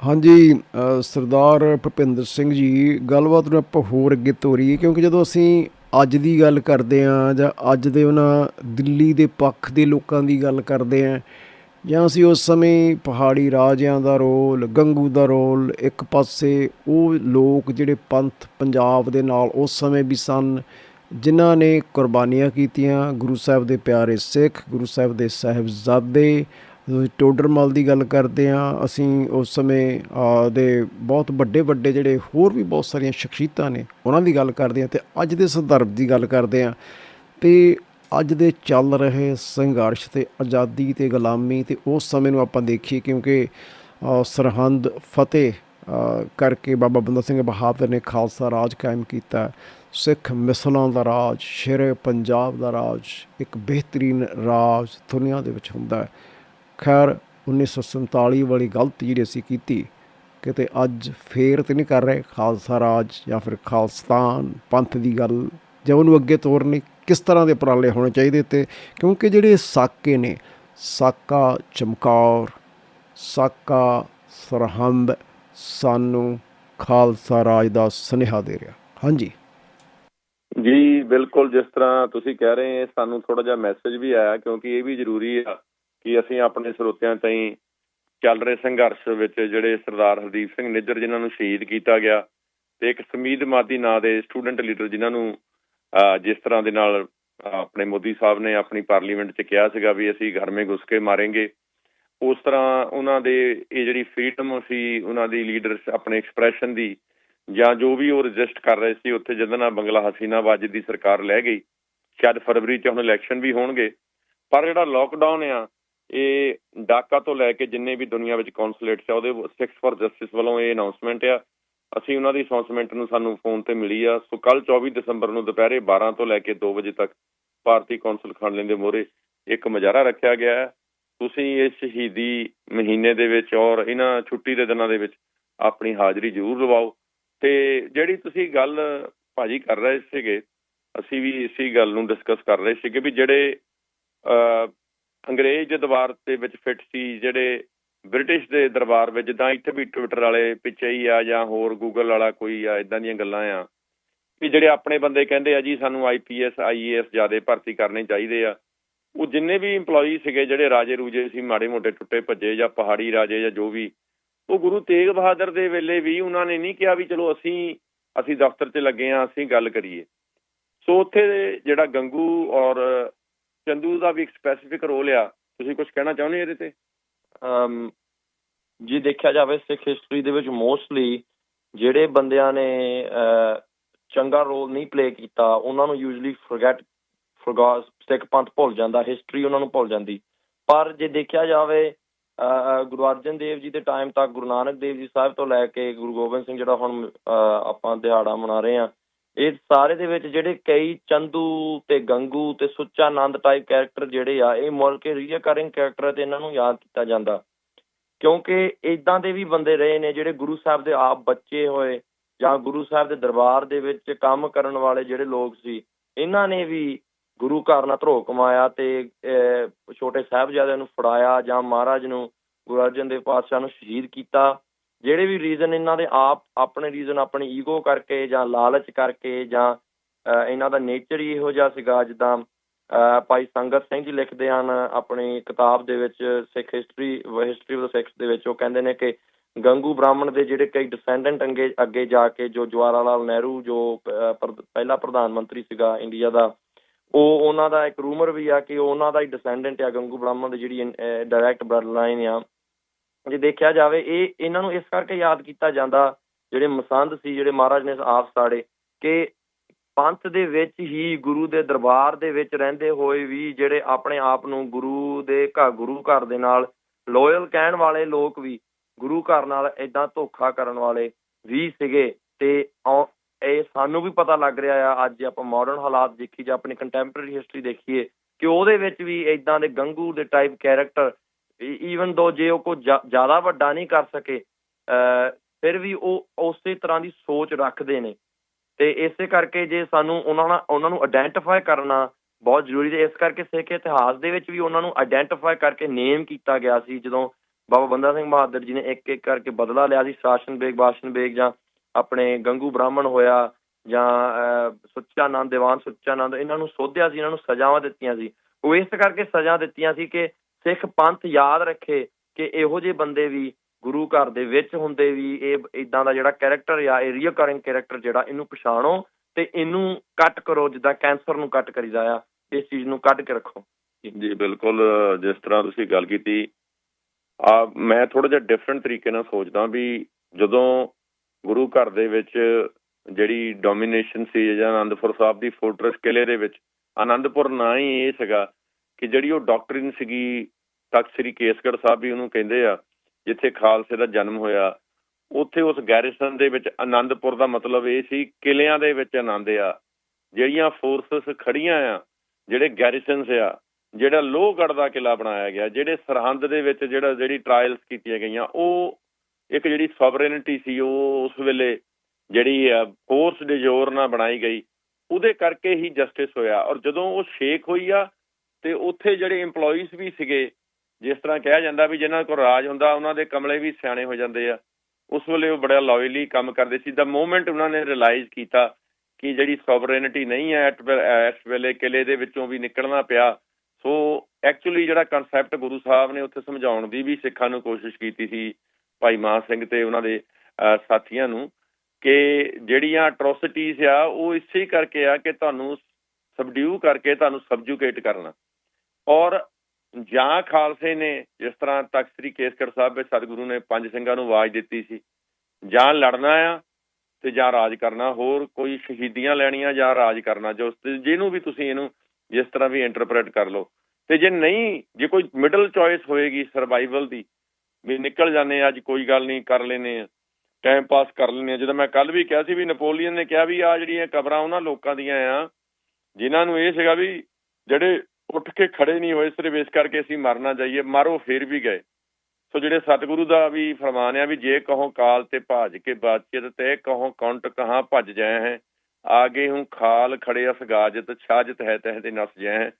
ਹਾਂਜੀ ਸਰਦਾਰ ਭੁਪਿੰਦਰ ਸਿੰਘ ਜੀ, ਗੱਲਬਾਤ ਨੂੰ ਆਪਾਂ ਹੋਰ ਅੱਗੇ ਤੋਰੀਏ, ਕਿਉਂਕਿ ਜਦੋਂ ਅਸੀਂ ਅੱਜ ਦੀ ਗੱਲ ਕਰਦੇ ਹਾਂ ਜਾਂ ਅੱਜ ਦੇ ਉਹਨਾਂ ਦਿੱਲੀ ਦੇ ਪੱਖ ਦੇ ਲੋਕਾਂ ਦੀ ਗੱਲ ਕਰਦੇ ਹਾਂ, ਜਾਂ ਅਸੀਂ ਉਸ ਸਮੇਂ ਪਹਾੜੀ ਰਾਜਿਆਂ ਦਾ ਰੋਲ, ਗੰਗੂ ਦਾ ਰੋਲ, ਇੱਕ ਪਾਸੇ ਉਹ ਲੋਕ ਜਿਹੜੇ ਪੰਥ ਪੰਜਾਬ ਦੇ ਨਾਲ ਉਸ ਸਮੇਂ ਵੀ ਸਨ, ਜਿਨ੍ਹਾਂ ਨੇ ਕੁਰਬਾਨੀਆਂ ਕੀਤੀਆਂ ਗੁਰੂ ਸਾਹਿਬ ਦੇ ਪਿਆਰੇ ਸਿੱਖ, ਗੁਰੂ ਸਾਹਿਬ ਦੇ ਸਾਹਿਬਜ਼ਾਦੇ ਟੋਡਰਮਲ ਦੀ ਗੱਲ ਕਰਦੇ ਹਾਂ, ਅਸੀਂ ਉਸ ਸਮੇਂ ਦੇ ਬਹੁਤ ਵੱਡੇ ਵੱਡੇ ਜਿਹੜੇ ਹੋਰ ਵੀ ਬਹੁਤ ਸਾਰੀਆਂ ਸ਼ਖਸੀਅਤਾਂ ਨੇ, ਉਹਨਾਂ ਦੀ ਗੱਲ ਕਰਦੇ ਹਾਂ ਤੇ ਅੱਜ ਦੇ ਸੰਦਰਭ ਦੀ ਗੱਲ ਕਰਦੇ ਹਾਂ। ਤੇ ਅੱਜ ਦੇ ਚੱਲ ਰਹੇ ਸੰਘਰਸ਼ ਤੇ ਆਜ਼ਾਦੀ ਤੇ ਗੁਲਾਮੀ ਤੇ ਉਸ ਸਮੇਂ ਨੂੰ ਆਪਾਂ ਦੇਖੀਏ ਕਿਉਂਕਿ ਸਰਹੰਦ ਫਤਿਹ ਕਰਕੇ ਬਾਬਾ ਬੰਦਾ ਸਿੰਘ ਬਹਾਦਰ ਨੇ ਖਾਲਸਾ ਰਾਜ ਕਾਇਮ ਕੀਤਾ। ਸਿੱਖ ਮਿਸਲਾਂ ਦਾ ਰਾਜ, ਸ਼ੇਰੇ ਪੰਜਾਬ ਦਾ ਰਾਜ, ਇੱਕ ਬਿਹਤਰੀਨ ਰਾਜ ਦੁਨੀਆ ਦੇ ਵਿੱਚ ਹੁੰਦਾ ਹੈ। ਖੈਰ 1947 ਵਾਲੀ ਗਲਤੀ ਜਿਹੜੀ ਅਸੀਂ ਕੀਤੀ, ਕਿਤੇ ਅੱਜ ਫੇਰ ਤੇ ਨਹੀਂ ਕਰ ਰਹੇ ਖਾਲਸਾ ਰਾਜ ਜਾਂ ਫਿਰ ਖਾਲਸਤਾਨ, ਪੰਥ ਦੀ ਗੱਲ, ਜਾਂ ਉਹਨੂੰ ਅੱਗੇ ਤੋਰਨੀ, ਕਿਸ ਤਰ੍ਹਾਂ ਦੇ ਉਪਰਾਲੇ ਹੋਣੇ ਚਾਹੀਦੇ ਤੇ, ਕਿਉਂਕਿ ਜਿਹੜੇ ਸਾਕੇ ਨੇ, ਸਾਕਾ ਚਮਕੌਰ, ਸਾਕਾ ਸਰਹੰਦ ਸਾਨੂੰ ਖਾਲਸਾ ਰਾਜ ਦਾ ਸੁਨੇਹਾ ਦੇ ਰਿਹਾ। ਹਾਂਜੀ। ਜੀ, ਬਿਲਕੁਲ ਜਿਸ ਤਰ੍ਹਾਂ ਤੁਸੀਂ ਕਹਿ ਰਹੇ ਸਾਨੂੰ ਥੋੜਾ ਜਿਹਾ ਮੈਸੇਜ ਵੀ ਆਇਆ, ਕਿਉਂਕਿ ਇਹ ਵੀ ਜ਼ਰੂਰੀ ਆ ਕਿ ਅਸੀਂ ਆਪਣੇ ਸਰੋਤਿਆਂ ਤਾਈਂ ਚੱਲ ਰਹੇ ਸੰਘਰਸ਼ ਵਿੱਚ ਜਿਹੜੇ ਸਰਦਾਰ ਹਰਦੀਪ ਸਿੰਘ ਨਿੱਜਰ ਜਿਨ੍ਹਾਂ ਨੂੰ ਸ਼ਹੀਦ ਕੀਤਾ ਗਿਆ ਤੇ ਇੱਕ ਸਮੀਦ ਮਾਦੀ ਨਾਂ ਦੇ ਸਟੂਡੈਂਟ ਲੀਡਰ ਜਿਨ੍ਹਾਂ ਨੂੰ ਜਿਸ ਤਰ੍ਹਾਂ ਦੇ ਨਾਲ ਆਪਣੇ ਮੋਦੀ ਸਾਹਿਬ ਨੇ ਆਪਣੀ ਪਾਰਲੀਮੈਂਟ 'ਚ ਕਿਹਾ ਸੀਗਾ ਵੀ ਅਸੀਂ ਘਰ ਮੇ ਘੁਸ ਕੇ ਮਾਰਾਂਗੇ। ਉਸ ਤਰ੍ਹਾਂ ਉਹਨਾਂ ਦੇ ਇਹ ਜਿਹੜੀ ਫ੍ਰੀडम ਸੀ, ਉਹਨਾਂ ਦੀ ਲੀਡਰਸ ਆਪਣੇ ਐਕਸਪ੍ਰੈਸ਼ਨ ਦੀ ਜਾਂ ਜੋ ਵੀ ਉਹ ਰਜਿਸਟ ਕਰ ਰਹੇ ਸੀ, ਉੱਥੇ ਜਦੋਂ ਨਾ ਬੰਗਲਾ ਹਸੀਨਾ ਵਾਜਿਦ ਦੀ ਸਰਕਾਰ ਲੈ ਗਈ। ਸ਼ਾਇਦ ਫਰਵਰੀ 'ਚ ਹੁਣ ਇਲੈਕਸ਼ਨ ਵੀ ਹੋਣਗੇ। ਪਰ ਜਿਹੜਾ ਲੋਕਡਾਊਨ ਆ ਇਹ ਡਾਕਾ ਤੋਂ ਲੈ ਕੇ ਜਿੰਨੇ ਵੀ ਦੁਨੀਆ ਵਿੱਚ ਕੌਂਸੂਲੇਟਸ ਆ, ਉਹਦੇ ਸਿਕਸ ਫॉर ਜਸਟਿਸ ਵੱਲੋਂ ਇਹ ਅਨਾਉਂਸਮੈਂਟ ਆ। ਅਸੀਂ ਉਹਨਾਂ ਦੀ ਅਨਾਉਂਸਮੈਂਟ ਨੂੰ ਸਾਨੂੰ ਫੋਨ ਤੇ ਮਿਲੀ ਆ। ਸੋ ਕੱਲ 24 ਦਸੰਬਰ ਨੂੰ ਦੁਪਹਿਰੇ 12 ਤੋਂ ਲੈ ਕੇ 2 ਵਜੇ ਤੱਕ ਭਾਰਤੀ ਕੌਂਸਲ ਖਾਨਲੇ ਦੇ ਮੋਹਰੇ ਇੱਕ ਮੁਜ਼ਾਹਰਾ ਰੱਖਿਆ ਗਿਆ ਹੈ। ਤੁਸੀਂ ਇਸ ਸ਼ਹੀਦੀ ਮਹੀਨੇ ਦੇ ਵਿੱਚ ਔਰ ਇਹਨਾਂ ਛੁੱਟੀ ਦੇ ਦਿਨਾਂ ਦੇ ਵਿੱਚ ਆਪਣੀ ਹਾਜ਼ਰੀ ਜ਼ਰੂਰ ਲਵਾਓ। ਤੇ ਜਿਹੜੀ ਤੁਸੀਂ ਗੱਲ ਭਾਜੀ ਕਰ ਰਹੇ ਸੀਗੇ, ਅਸੀਂ ਵੀ ਇਸੇ ਗੱਲ ਨੂੰ ਡਿਸਕਸ ਕਰ ਰਹੇ ਸੀਗੇ ਵੀ ਜਿਹੜੇ ਅੰਗਰੇਜ਼ ਦਰਬਾਰ ਦੇ ਵਿੱਚ ਫਿੱਟ ਸੀ, ਜਿਹੜੇ ਬ੍ਰਿਟਿਸ਼ ਦੇ ਦਰਬਾਰ ਵਿੱਚ ਜਿੱਦਾਂ ਇੱਥੇ ਵੀ ਟਵਿੱਟਰ ਵਾਲੇ ਪਿੱਛੇ ਹੀ ਆ ਜਾਂ ਹੋਰ ਗੂਗਲ ਵਾਲਾ ਕੋਈ ਆ, ਇਦਾਂ ਦੀਆਂ ਗੱਲਾਂ ਆ ਵੀ ਜਿਹੜੇ ਆਪਣੇ ਬੰਦੇ ਕਹਿੰਦੇ ਆ ਜੀ ਸਾਨੂੰ ਆਈਪੀਐਸ ਆਈਏਐਸ ਜਿਆਦੇ ਭਰਤੀ ਕਰਨੇ ਚਾਹੀਦੇ ਆ, ਉਹ ਜਿੰਨੇ ਵੀ EMPLOYEE ਸੀਗੇ ਜਿਹੜੇ ਰਾਜੇ ਰੂਜੇ ਸੀ, ਮਾੜੇ ਮੋਟੇ ਟੁੱਟੇ ਭੱਜੇ ਜਾਂ ਪਹਾੜੀ ਰਾਜੇ ਜਾਂ ਜੋ ਵੀ, ਉਹ ਗੁਰੂ ਤੇਗ ਬਹਾਦਰ ਦੇ ਵੇਲੇ ਵੀ ਉਹਨਾਂ ਨੇ ਨਹੀਂ ਕਿਹਾ ਵੀ ਚਲੋ ਅਸੀਂ ਅਸੀਂ ਦਫ਼ਤਰ 'ਚ ਲੱਗੇ ਆ ਅਸੀਂ ਗੱਲ ਕਰੀਏ। ਸੋ ਉੱਥੇ ਜਿਹੜਾ ਗੰਗੂ ਔਰ ਚੰਦੂ ਦਾ ਵੀ ਇੱਕ ਸਪੈਸੀਫਿਕ ਰੋਲ ਆ। ਤੁਸੀਂ ਕੁਝ ਕਹਿਣਾ ਚਾਹੁੰਦੇ ਇਹਦੇ ਤੇ? ਅਮ ਦੇਖਿਆ ਜਾਵੇ ਸਿੱਖ ਹਿਸਟਰੀ ਦੇ ਵਿੱਚ ਮੋਸਟਲੀ ਜਿਹੜੇ ਬੰਦਿਆਂ ਨੇ ਚੰਗਾ ਰੋਲ ਨਹੀਂ ਪਲੇ ਕੀਤਾ, ਉਹਨਾਂ ਨੂੰ ਯੂਜੂਲੀ ਫੋਰਗੇਟ ਫੋਰਗਾਟ ਸਿੱਖ ਪੰਥ ਭੁੱਲ ਜਾਂਦਾ ਹਿਸਟਰੀ ਉਹਨਾਂ ਨੂੰ ਭੁੱਲ ਜਾਂਦੀ। ਪਰ ਜੇ ਦੇਖਿਆ ਜਾਵੇ ਗੁਰੂ ਅਰਜਨ ਦੇਵ ਜੀ ਦੇ ਟਾਈਮ ਤੱਕ ਗੁਰੂ ਨਾਨਕ ਦੇਵ ਜੀ ਸਾਹਿਬ ਤੋਂ ਲੈ ਕੇ ਗੁਰੂ ਗੋਬਿੰਦ ਸਿੰਘ ਜਿਹੜਾ ਹੁਣ ਆਪਾਂ ਦਿਹਾੜਾ ਮਨਾ ਰਹੇ ਆ ਇਹ ਸਾਰੇ ਦੇ ਵਿੱਚ ਜਿਹੜੇ ਕਈ ਚੰਦੂ ਤੇ ਗੰਗੂ ਤੇ ਸੁੱਚਾ ਆਨੰਦ ਟਾਈਪ ਕੈਰੈਕਟਰ ਜਿਹੜੇ ਆ, ਇਹ ਮੁੜ ਕੇ ਰੀਅਕਰਿੰਗ ਕੈਰੈਕਟਰ ਤੇ ਇਹਨਾਂ ਨੂੰ ਯਾਦ ਕੀਤਾ ਜਾਂਦਾ। ਕਿਉਂਕਿ ਇਦਾਂ ਦੇ ਵੀ ਬੰਦੇ ਰਹੇ ਨੇ ਜਿਹੜੇ ਗੁਰੂ ਸਾਹਿਬ ਦੇ ਆਪ ਬੱਚੇ ਹੋਏ ਜਾਂ ਗੁਰੂ ਸਾਹਿਬ ਦੇ ਦਰਬਾਰ ਦੇ ਵਿੱਚ ਕੰਮ ਕਰਨ ਵਾਲੇ ਜਿਹੜੇ ਲੋਕ ਸੀ, ਇਹਨਾਂ ਨੇ ਵੀ ਗੁਰੂ ਘਰ ਨਾਲ ਧਰੋ ਕਮਾਇਆ ਤੇ ਛੋਟੇ ਸਾਹਿਬਜ਼ਾਦਿਆਂ ਨੂੰ ਫੜਾਇਆ ਜਾਂ ਮਹਾਰਾਜ ਨੂੰ ਗੁਰੂ ਅਰਜਨ ਦੇਵ ਪਾਤਸ਼ਾਹ ਨੂੰ ਸ਼ਹੀਦ ਕੀਤਾ। ਜਿਹੜੇ ਵੀ ਰੀਜ਼ਨ ਇਹਨਾਂ ਦੇ ਆਪ, ਆਪਣੇ ਰੀਜ਼ਨ ਆਪਣੀ ਈਗੋ ਕਰਕੇ ਜਾਂ ਲਾਲਚ ਕਰਕੇ ਜਾਂ ਇਹਨਾਂ ਦਾ ਨੇਚਰ ਹੀ ਇਹੋ ਜਿਹਾ ਸੀਗਾ ਜਿੱਦਾਂ ਭਾਈ ਸੰਗਤ ਸਿੰਘ ਜੀ ਲਿਖਦੇ ਹਨ ਆਪਣੀ ਕਿਤਾਬ ਦੇ ਵਿੱਚ, Sikh history history of Sikhs ਦੇ ਵਿੱਚ, ਉਹ ਕਹਿੰਦੇ ਨੇ ਕਿ ਗੰਗੂ ਬ੍ਰਾਹਮਣ ਦੇ ਜਿਹੜੇ ਕਈ ਡਿਸੈਂਡੈਂਟ ਅੰਗੇ, ਅੱਗੇ ਜਾ ਕੇ ਜੋ ਜਵਾਹਰ ਲਾਲ ਨਹਿਰੂ, ਜੋ ਪਹਿਲਾ ਪ੍ਰਧਾਨ ਮੰਤਰੀ ਸੀਗਾ ਇੰਡੀਆ ਦਾ, ਉਹ ਉਹਨਾਂ ਦਾ ਇੱਕ ਰੂਮਰ ਵੀ ਆ ਕਿ ਉਹਨਾਂ ਦਾ ਹੀ ਡਿਸੈਂਡੈਂਟ ਆ, ਗੰਗੂ ਬ੍ਰਾਹਮਣ ਦੀ ਜਿਹੜੀ ਡਾਇਰੈਕਟ ਬਲੱਡ ਲਾਈਨ ਆ। ਜੇ ਦੇਖਿਆ ਜਾਵੇ, ਇਹ, ਇਹਨਾਂ ਨੂੰ ਇਸ ਕਰਕੇ ਯਾਦ ਕੀਤਾ ਜਾਂਦਾ, ਜਿਹੜੇ ਮਸੰਦ ਸੀ, ਜਿਹੜੇ ਮਹਾਰਾਜ ਨੇ ਆਪ ਸਾੜੇ, ਕਿ ਪੰਥ ਦੇ ਵਿੱਚ ਹੀ ਗੁਰੂ ਦੇ ਦਰਬਾਰ ਦੇ ਵਿੱਚ ਰਹਿੰਦੇ ਹੋਏ ਵੀ ਜਿਹੜੇ ਆਪਣੇ ਆਪ ਨੂੰ ਗੁਰੂ ਦੇ ਘਰ ਗੁਰੂ ਘਰ ਦੇ ਨਾਲ ਲੋਇਲ ਕਹਿਣ ਵਾਲੇ ਲੋਕ ਵੀ ਗੁਰੂ ਘਰ ਨਾਲ ਇਦਾਂ ਧੋਖਾ ਕਰਨ ਵਾਲੇ ਵੀ ਸੀਗੇ ਤੇ ਇਹ ਸਾਨੂੰ ਵੀ ਪਤਾ ਲੱਗ ਰਿਹਾ ਆ, ਅੱਜ ਆਪਾਂ ਮਾਡਰਨ ਹਾਲਾਤ ਦੇਖੀ ਜਾਂ ਆਪਣੀ ਕੰਟੈਂਪਰੇਰੀ ਹਿਸਟਰੀ ਦੇਖੀਏ, ਕਿ ਉਹਦੇ ਵਿੱਚ ਵੀ ਇਦਾਂ ਦੇ ਗੰਗੂ ਦੇ ਟਾਈਪ ਕੈਰੈਕਟਰ ਈਵਨ ਦੋ ਜੇ ਉਹ ਕੋ ਜ਼ਿਆਦਾ ਵੱਡਾ ਨਹੀਂ ਕਰ ਸਕੇ ਫਿਰ ਵੀ ਉਹ ਉਸੇ ਤਰ੍ਹਾਂ ਦੀ ਸੋਚ ਰੱਖਦੇ ਨੇ। ਤੇ ਇਸੇ ਕਰਕੇ ਜੇ ਸਾਨੂੰ ਉਹਨਾਂ ਨਾਲ ਉਹਨਾਂ ਨੂੰ ਆਇਡੈਂਟੀਫਾਈ ਕਰਨਾ ਬਹੁਤ ਜ਼ਰੂਰੀ ਹੈ ਇਸ ਕਰਕੇ ਸਿੱਖ ਇਤਿਹਾਸ ਦੇ ਵਿੱਚ ਵੀ ਉਹਨਾਂ ਨੂੰ ਆਇਡੈਂਟੀਫਾਈ ਕਰਕੇ ਨੇਮ ਕੀਤਾ ਗਿਆ ਸੀ। ਜਦੋਂ ਬਾਬਾ ਬੰਦਾ ਸਿੰਘ ਬਹਾਦਰ ਜੀ ਨੇ ਇੱਕ ਇੱਕ ਕਰਕੇ ਬਦਲਾ ਲਿਆ ਸੀ ਸ਼ਾਸਨ ਬੇਗ ਬਾਸ਼ਨ ਬੇਗ ਜਾਂ ਆਪਣੇ ਗੰਗੂ ਬ੍ਰਾਹਮਣ ਹੋਇਆ ਜਾਂ ਅਹ, ਸੁੱਚਾਨੰਦ ਦੀਵਾਨ ਸੁੱਚਾਨੰਦ ਇਹਨਾਂ ਨੂੰ ਸੋਧਿਆ ਸੀ ਇਹਨਾਂ ਨੂੰ ਸਜ਼ਾਵਾਂ ਦਿੱਤੀਆਂ ਸੀ। ਉਹ ਇਸ ਕਰਕੇ ਸਜ਼ਾ ਦਿੱਤੀਆਂ ਸੀ ਕਿ ਸਿੱਖ ਪੰਥ ਯਾਦ ਰੱਖੇ ਕਿ ਇਹੋ ਜਿਹੇ ਬੰਦੇ ਵੀ ਗੁਰੂ ਘਰ ਦੇ ਵਿੱਚ ਹੁੰਦੇ ਵੀ, ਇਹ ਇਦਾਂ ਦਾ ਜਿਹੜਾ ਕੈਰੈਕਟਰ ਆ, ਇਹ ਰੀਅਕਰਿੰਗ ਕੈਰੈਕਟਰ ਜਿਹੜਾ ਇਹਨੂੰ ਪਛਾਣੋ ਤੇ ਇਹਨੂੰ ਕੱਟ ਕਰੋ, ਜਿੱਦਾਂ ਕੈਂਸਰ ਨੂੰ ਕੱਟ ਕਰੀਦਾ ਆ, ਇਸ ਚੀਜ਼ ਨੂੰ ਕੱਢ ਕੇ ਰੱਖੋ। ਜੀ, ਬਿਲਕੁਲ, ਜਿਸ ਤਰ੍ਹਾਂ ਤੁਸੀਂ ਗੱਲ ਕੀਤੀ, ਆ ਮੈਂ ਥੋੜਾ ਜਿਹਾ ਡਿਫਰੈਂਟ ਤਰੀਕੇ ਨਾਲ ਸੋਚਦਾ ਵੀ ਜਦੋਂ ਗੁਰੂ ਘਰ ਦੇ ਵਿੱਚ ਜਿਹੜੀ ਡੋਮੀਨੇਸ਼ਨ ਸੀ ਜਾਂ ਆਨੰਦਪੁਰ ਸਾਹਿਬ ਦੀ ਫੋਰਟਰਸ ਕਿਲੇ ਦੇ ਵਿੱਚ ਆਨੰਦਪੁਰ ਨਾ ਹੀ ਇਹ ਸੀਗਾ ਕਿ ਜਿਹੜੀ ਉਹ ਡਾਕਟਰਿਨ ਸੀਗੀ, ਤਖਤ ਸ੍ਰੀ ਕੇਸਗੜ੍ਹ ਸਾਹਿਬ ਵੀ ਉਹਨੂੰ ਕਹਿੰਦੇ ਆ, ਜਿੱਥੇ ਖਾਲਸੇ ਦਾ ਜਨਮ ਹੋਇਆ, ਉੱਥੇ ਉਸ ਗੈਰਿਸਨ ਦੇ ਵਿੱਚ ਆਨੰਦਪੁਰ ਦਾ ਮਤਲਬ ਇਹ ਸੀ, ਕਿਲਿਆਂ ਦੇ ਵਿੱਚ ਆਨੰਦ ਆ। ਜਿਹੜੀਆਂ ਫੋਰਸਸ ਖੜੀਆਂ ਆ, ਜਿਹੜੇ ਗੈਰਿਸਨਸ ਆ, ਜਿਹੜਾ ਲੋਹਗੜ੍ਹ ਦਾ ਕਿਲਾ ਬਣਾਇਆ ਗਿਆ, ਜਿਹੜੇ ਸਰਹੰਦ ਦੇ ਵਿੱਚ ਜਿਹੜਾ, ਜਿਹੜੀ ਟ੍ਰਾਇਲਸ ਕੀਤੀਆਂ ਗਈਆਂ, ਉਹ ਇੱਕ ਜਿਹੜੀ ਸੋਵਰੇਨਿਟੀ ਸੀ, ਉਹ ਉਸ ਵੇਲੇ ਜਿਹੜੀ ਆ ਫੋਰਸ ਡਿਜੋਰ ਨਾਲ ਬਣਾਈ ਗਈ। ਉਹਦੇ ਕਰਕੇ ਹੀ ਜਸਟਿਸ ਹੋਇਆ। ਔਰ ਜਦੋਂ ਉਹ ਸ਼ੇਕ ਹੋਈ ਆ ਤੇ ਉੱਥੇ ਜਿਹੜੇ EMPLOYEES ਵੀ ਸੀਗੇ, ਜਿਸ ਤਰ੍ਹਾਂ ਕਿਹਾ ਜਾਂਦਾ ਵੀ ਜਿਨ੍ਹਾਂ ਕੋਲ ਰਾਜ ਹੁੰਦਾ, ਉਹਨਾਂ ਦੇ ਕਮਲੇ ਵੀ ਸਿਆਣੇ ਹੋ ਜਾਂਦੇ ਆ। ਉਸ ਵੇਲੇ ਉਹ ਬੜਾ ਲਾਇਲੀ ਕੰਮ ਕਰਦੇ ਸੀ। ਦਾ ਮੂਮੈਂਟ ਉਹਨਾਂ ਨੇ ਰਿਅਲਾਈਜ਼ ਕੀਤਾ ਕਿ ਜਿਹੜੀ ਸੋਵਰੇਨਿਟੀ ਨਹੀਂ ਹੈ, ਇਸ ਵੇਲੇ ਕਿਲੇ ਦੇ ਵਿੱਚੋਂ ਵੀ ਨਿਕਲਣਾ ਪਿਆ, ਸੋ ਐਕਚੁਅਲੀ ਜਿਹੜਾ ਕਨਸੈਪਟ ਗੁਰੂ ਸਾਹਿਬ ਨੇ ਉੱਥੇ ਸਮਝਾਉਣ ਦੀ ਵੀ ਸਿੱਖਾਂ ਨੂੰ ਕੋਸ਼ਿਸ਼ ਕੀਤੀ ਸੀ, ਭਾਈ ਮਾਨ ਸਿੰਘ ਤੇ ਉਹਨਾਂ ਦੇ ਸਾਥੀਆਂ ਨੂੰ, ਕਿ ਜਿਹੜੀਆਂ ਅਟਰੋਸਿਟੀਜ਼ ਆ, ਉਹ ਇਸੇ ਕਰਕੇ ਆ ਕਿ ਤੁਹਾਨੂੰ ਸਬਡਿਊ ਕਰਕੇ ਤੁਹਾਨੂੰ ਸਬਜੂਕੇਟ ਕਰਨਾ। ਔਰ ਜਾਂ ਖਾਲਸੇ ਨੇ ਜਿਸ ਤਰ੍ਹਾਂ ਤਖਤ ਸ੍ਰੀ ਕੇਸਗੜ੍ਹ ਸਾਹਿਬ ਵਿੱਚ ਸਤਿਗੁਰੂ ਨੇ ਪੰਜ ਸਿੰਘਾਂ ਨੂੰ ਆਵਾਜ਼ ਦਿੱਤੀ ਸੀ, ਜਾਂ ਲੜਨਾ ਆ ਤੇ ਜਾਂ ਰਾਜ ਕਰਨਾ, ਹੋਰ ਕੋਈ ਸ਼ਹੀਦੀਆਂ ਲੈਣੀਆਂ ਜਾਂ ਰਾਜ ਕਰਨਾ, ਜੋ ਜਿਹਨੂੰ ਵੀ ਤੁਸੀਂ ਇਹਨੂੰ ਜਿਸ ਤਰ੍ਹਾਂ ਵੀ ਇੰਟਰਪ੍ਰੀਟ ਕਰ ਲਓ। ਤੇ ਜੇ ਨਹੀਂ, ਜੇ ਕੋਈ ਮਿਡਲ ਚੋਇਸ ਹੋਏਗੀ ਸਰਵਾਈਵਲ ਦੀ, ਵੀ ਨਿਕਲ ਜਾਂਦੇ ਅੱਜ ਕੋਈ ਗੱਲ ਨਹੀਂ, ਕਰ ਲੈਨੇ ਆ ਟਾਈਮ ਪਾਸ ਕਰ ਲੈਨੇ ਆ। ਜਦੋਂ ਮੈਂ ਕੱਲ ਵੀ ਕਿਹਾ ਸੀ ਵੀ ਨੈਪੋਲੀਅਨ ਨੇ ਕਿਹਾ ਵੀ ਆ ਜਿਹੜੀਆਂ ਕਬਰਾਂ ਉਹਨਾਂ ਲੋਕਾਂ ਦੀਆਂ ਆ, ਜਿਨ੍ਹਾਂ ਨੂੰ ਇਹ ਸੀਗਾ ਵੀ ਜਿਹੜੇ ਉੱਠ ਕੇ ਖੜੇ ਨਹੀਂ ਹੋਏ, ਸਿਰਫ ਇਸ ਕਰਕੇ ਅਸੀਂ ਮਰਨਾ ਜਾਈਏ, ਮਾਰੋ ਫੇਰ ਵੀ ਗਏ। ਸੋ ਜਿਹੜੇ ਸਤਿਗੁਰੂ ਦਾ ਵੀ ਫਰਮਾਨ ਆ ਵੀ ਜੇ ਕਹੋ ਕਾਲ ਤੇ ਭਾਜ ਕੇ ਬਾਤਚੀਤ ਤੇ ਕਹੋ ਕੰਟ ਕਹਾਂ ਭੱਜ ਜਾਏ ਹੈ, ਆਗੇ ਹੂੰ ਖਾਲ ਖੜੇ ਅਸਗਾਜਤ ਛਾਜਤ ਹੈ ਤਹਿ ਤੇ ਨਸ ਜਾਏ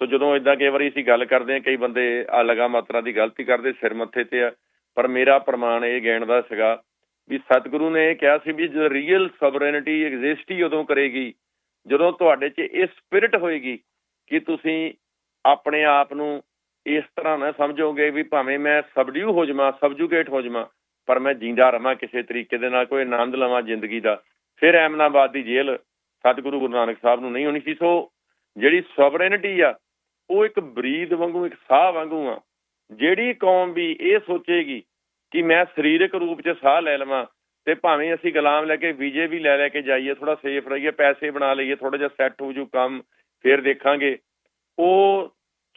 ਸੋ ਜਦੋਂ ਇਦਾਂ ਕਈ ਵਾਰੀ ਅਸੀਂ ਗੱਲ ਕਰਦੇ ਹਾਂ, ਕਈ ਬੰਦੇ ਆ ਲਗਾ ਮਾਤਰਾ ਦੀ ਗਲਤੀ ਕਰਦੇ, ਸਿਰ ਮੱਥੇ ਤੇ ਆ, ਪਰ ਮੇਰਾ ਪ੍ਰਮਾਣ ਇਹ ਗਿਆਨ ਦਾ ਸੀਗਾ ਵੀ ਸਤਿਗੁਰੂ ਨੇ ਇਹ ਕਿਹਾ ਸੀ ਵੀ ਜੋ ਰੀਅਲ ਸਵਰੇਨਿਟੀ ਐਗਜ਼ਿਸਟ ਹੀ ਉਦੋਂ ਕਰੇਗੀ, ਜਦੋਂ ਤੁਹਾਡੇ 'ਚ ਇਹ ਸਪਿਰਿਟ ਹੋਏਗੀ ਕਿ ਤੁਸੀਂ ਆਪਣੇ ਆਪ ਨੂੰ ਇਸ ਤਰ੍ਹਾਂ ਨਾ ਸਮਝੋਗੇ ਵੀ ਭਾਵੇਂ ਮੈਂ ਸਬਡਿਊ ਹੋ ਜਾਵਾਂ ਸਬਜੂਗੇਟ ਹੋ ਜਾਵਾਂ, ਪਰ ਮੈਂ ਜਿੰਦਾ ਰਵਾਂ ਕਿਸੇ ਤਰੀਕੇ ਦੇ ਨਾਲ, ਕੋਈ ਆਨੰਦ ਲਵਾਂ ਜ਼ਿੰਦਗੀ ਦਾ। ਫਿਰ ਐਮਨਾਬਾਦ ਦੀ ਜੇਲ੍ਹ ਸਤਿਗੁਰੂ ਗੁਰੂ ਨਾਨਕ ਸਾਹਿਬ ਨੂੰ ਨਹੀਂ ਹੋਣੀ ਸੀ। ਸੋ ਜਿਹੜੀ ਸੋਵਰੇਨਿਟੀ ਆ, ਉਹ ਇੱਕ ਬਰੀਦ ਵਾਂਗੂ, ਇੱਕ ਸਾਹ ਵਾਂਗੂ ਆ, ਜਿਹੜੀ ਕੌਮ ਵੀ ਇਹ ਸੋਚੇਗੀ ਕਿ ਮੈਂ ਸਰੀਰਕ ਰੂਪ 'ਚ ਸਾਹ ਲੈ ਲਵਾਂ ਤੇ ਭਾਵੇਂ ਅਸੀਂ ਗੁਲਾਮ ਲੈ ਕੇ, ਵੀਜੇ ਵੀ ਲੈ ਲੈ ਕੇ ਜਾਈਏ ਥੋੜਾ ਸੇਫ ਰਹੀਏ, ਪੈਸੇ ਬਣਾ ਲਈਏ ਥੋੜਾ ਜਿਹਾ ਸੈੱਟ ਹੋ ਜੂ ਕੰਮ ਫਿਰ ਦੇਖਾਂਗੇ। ਉਹ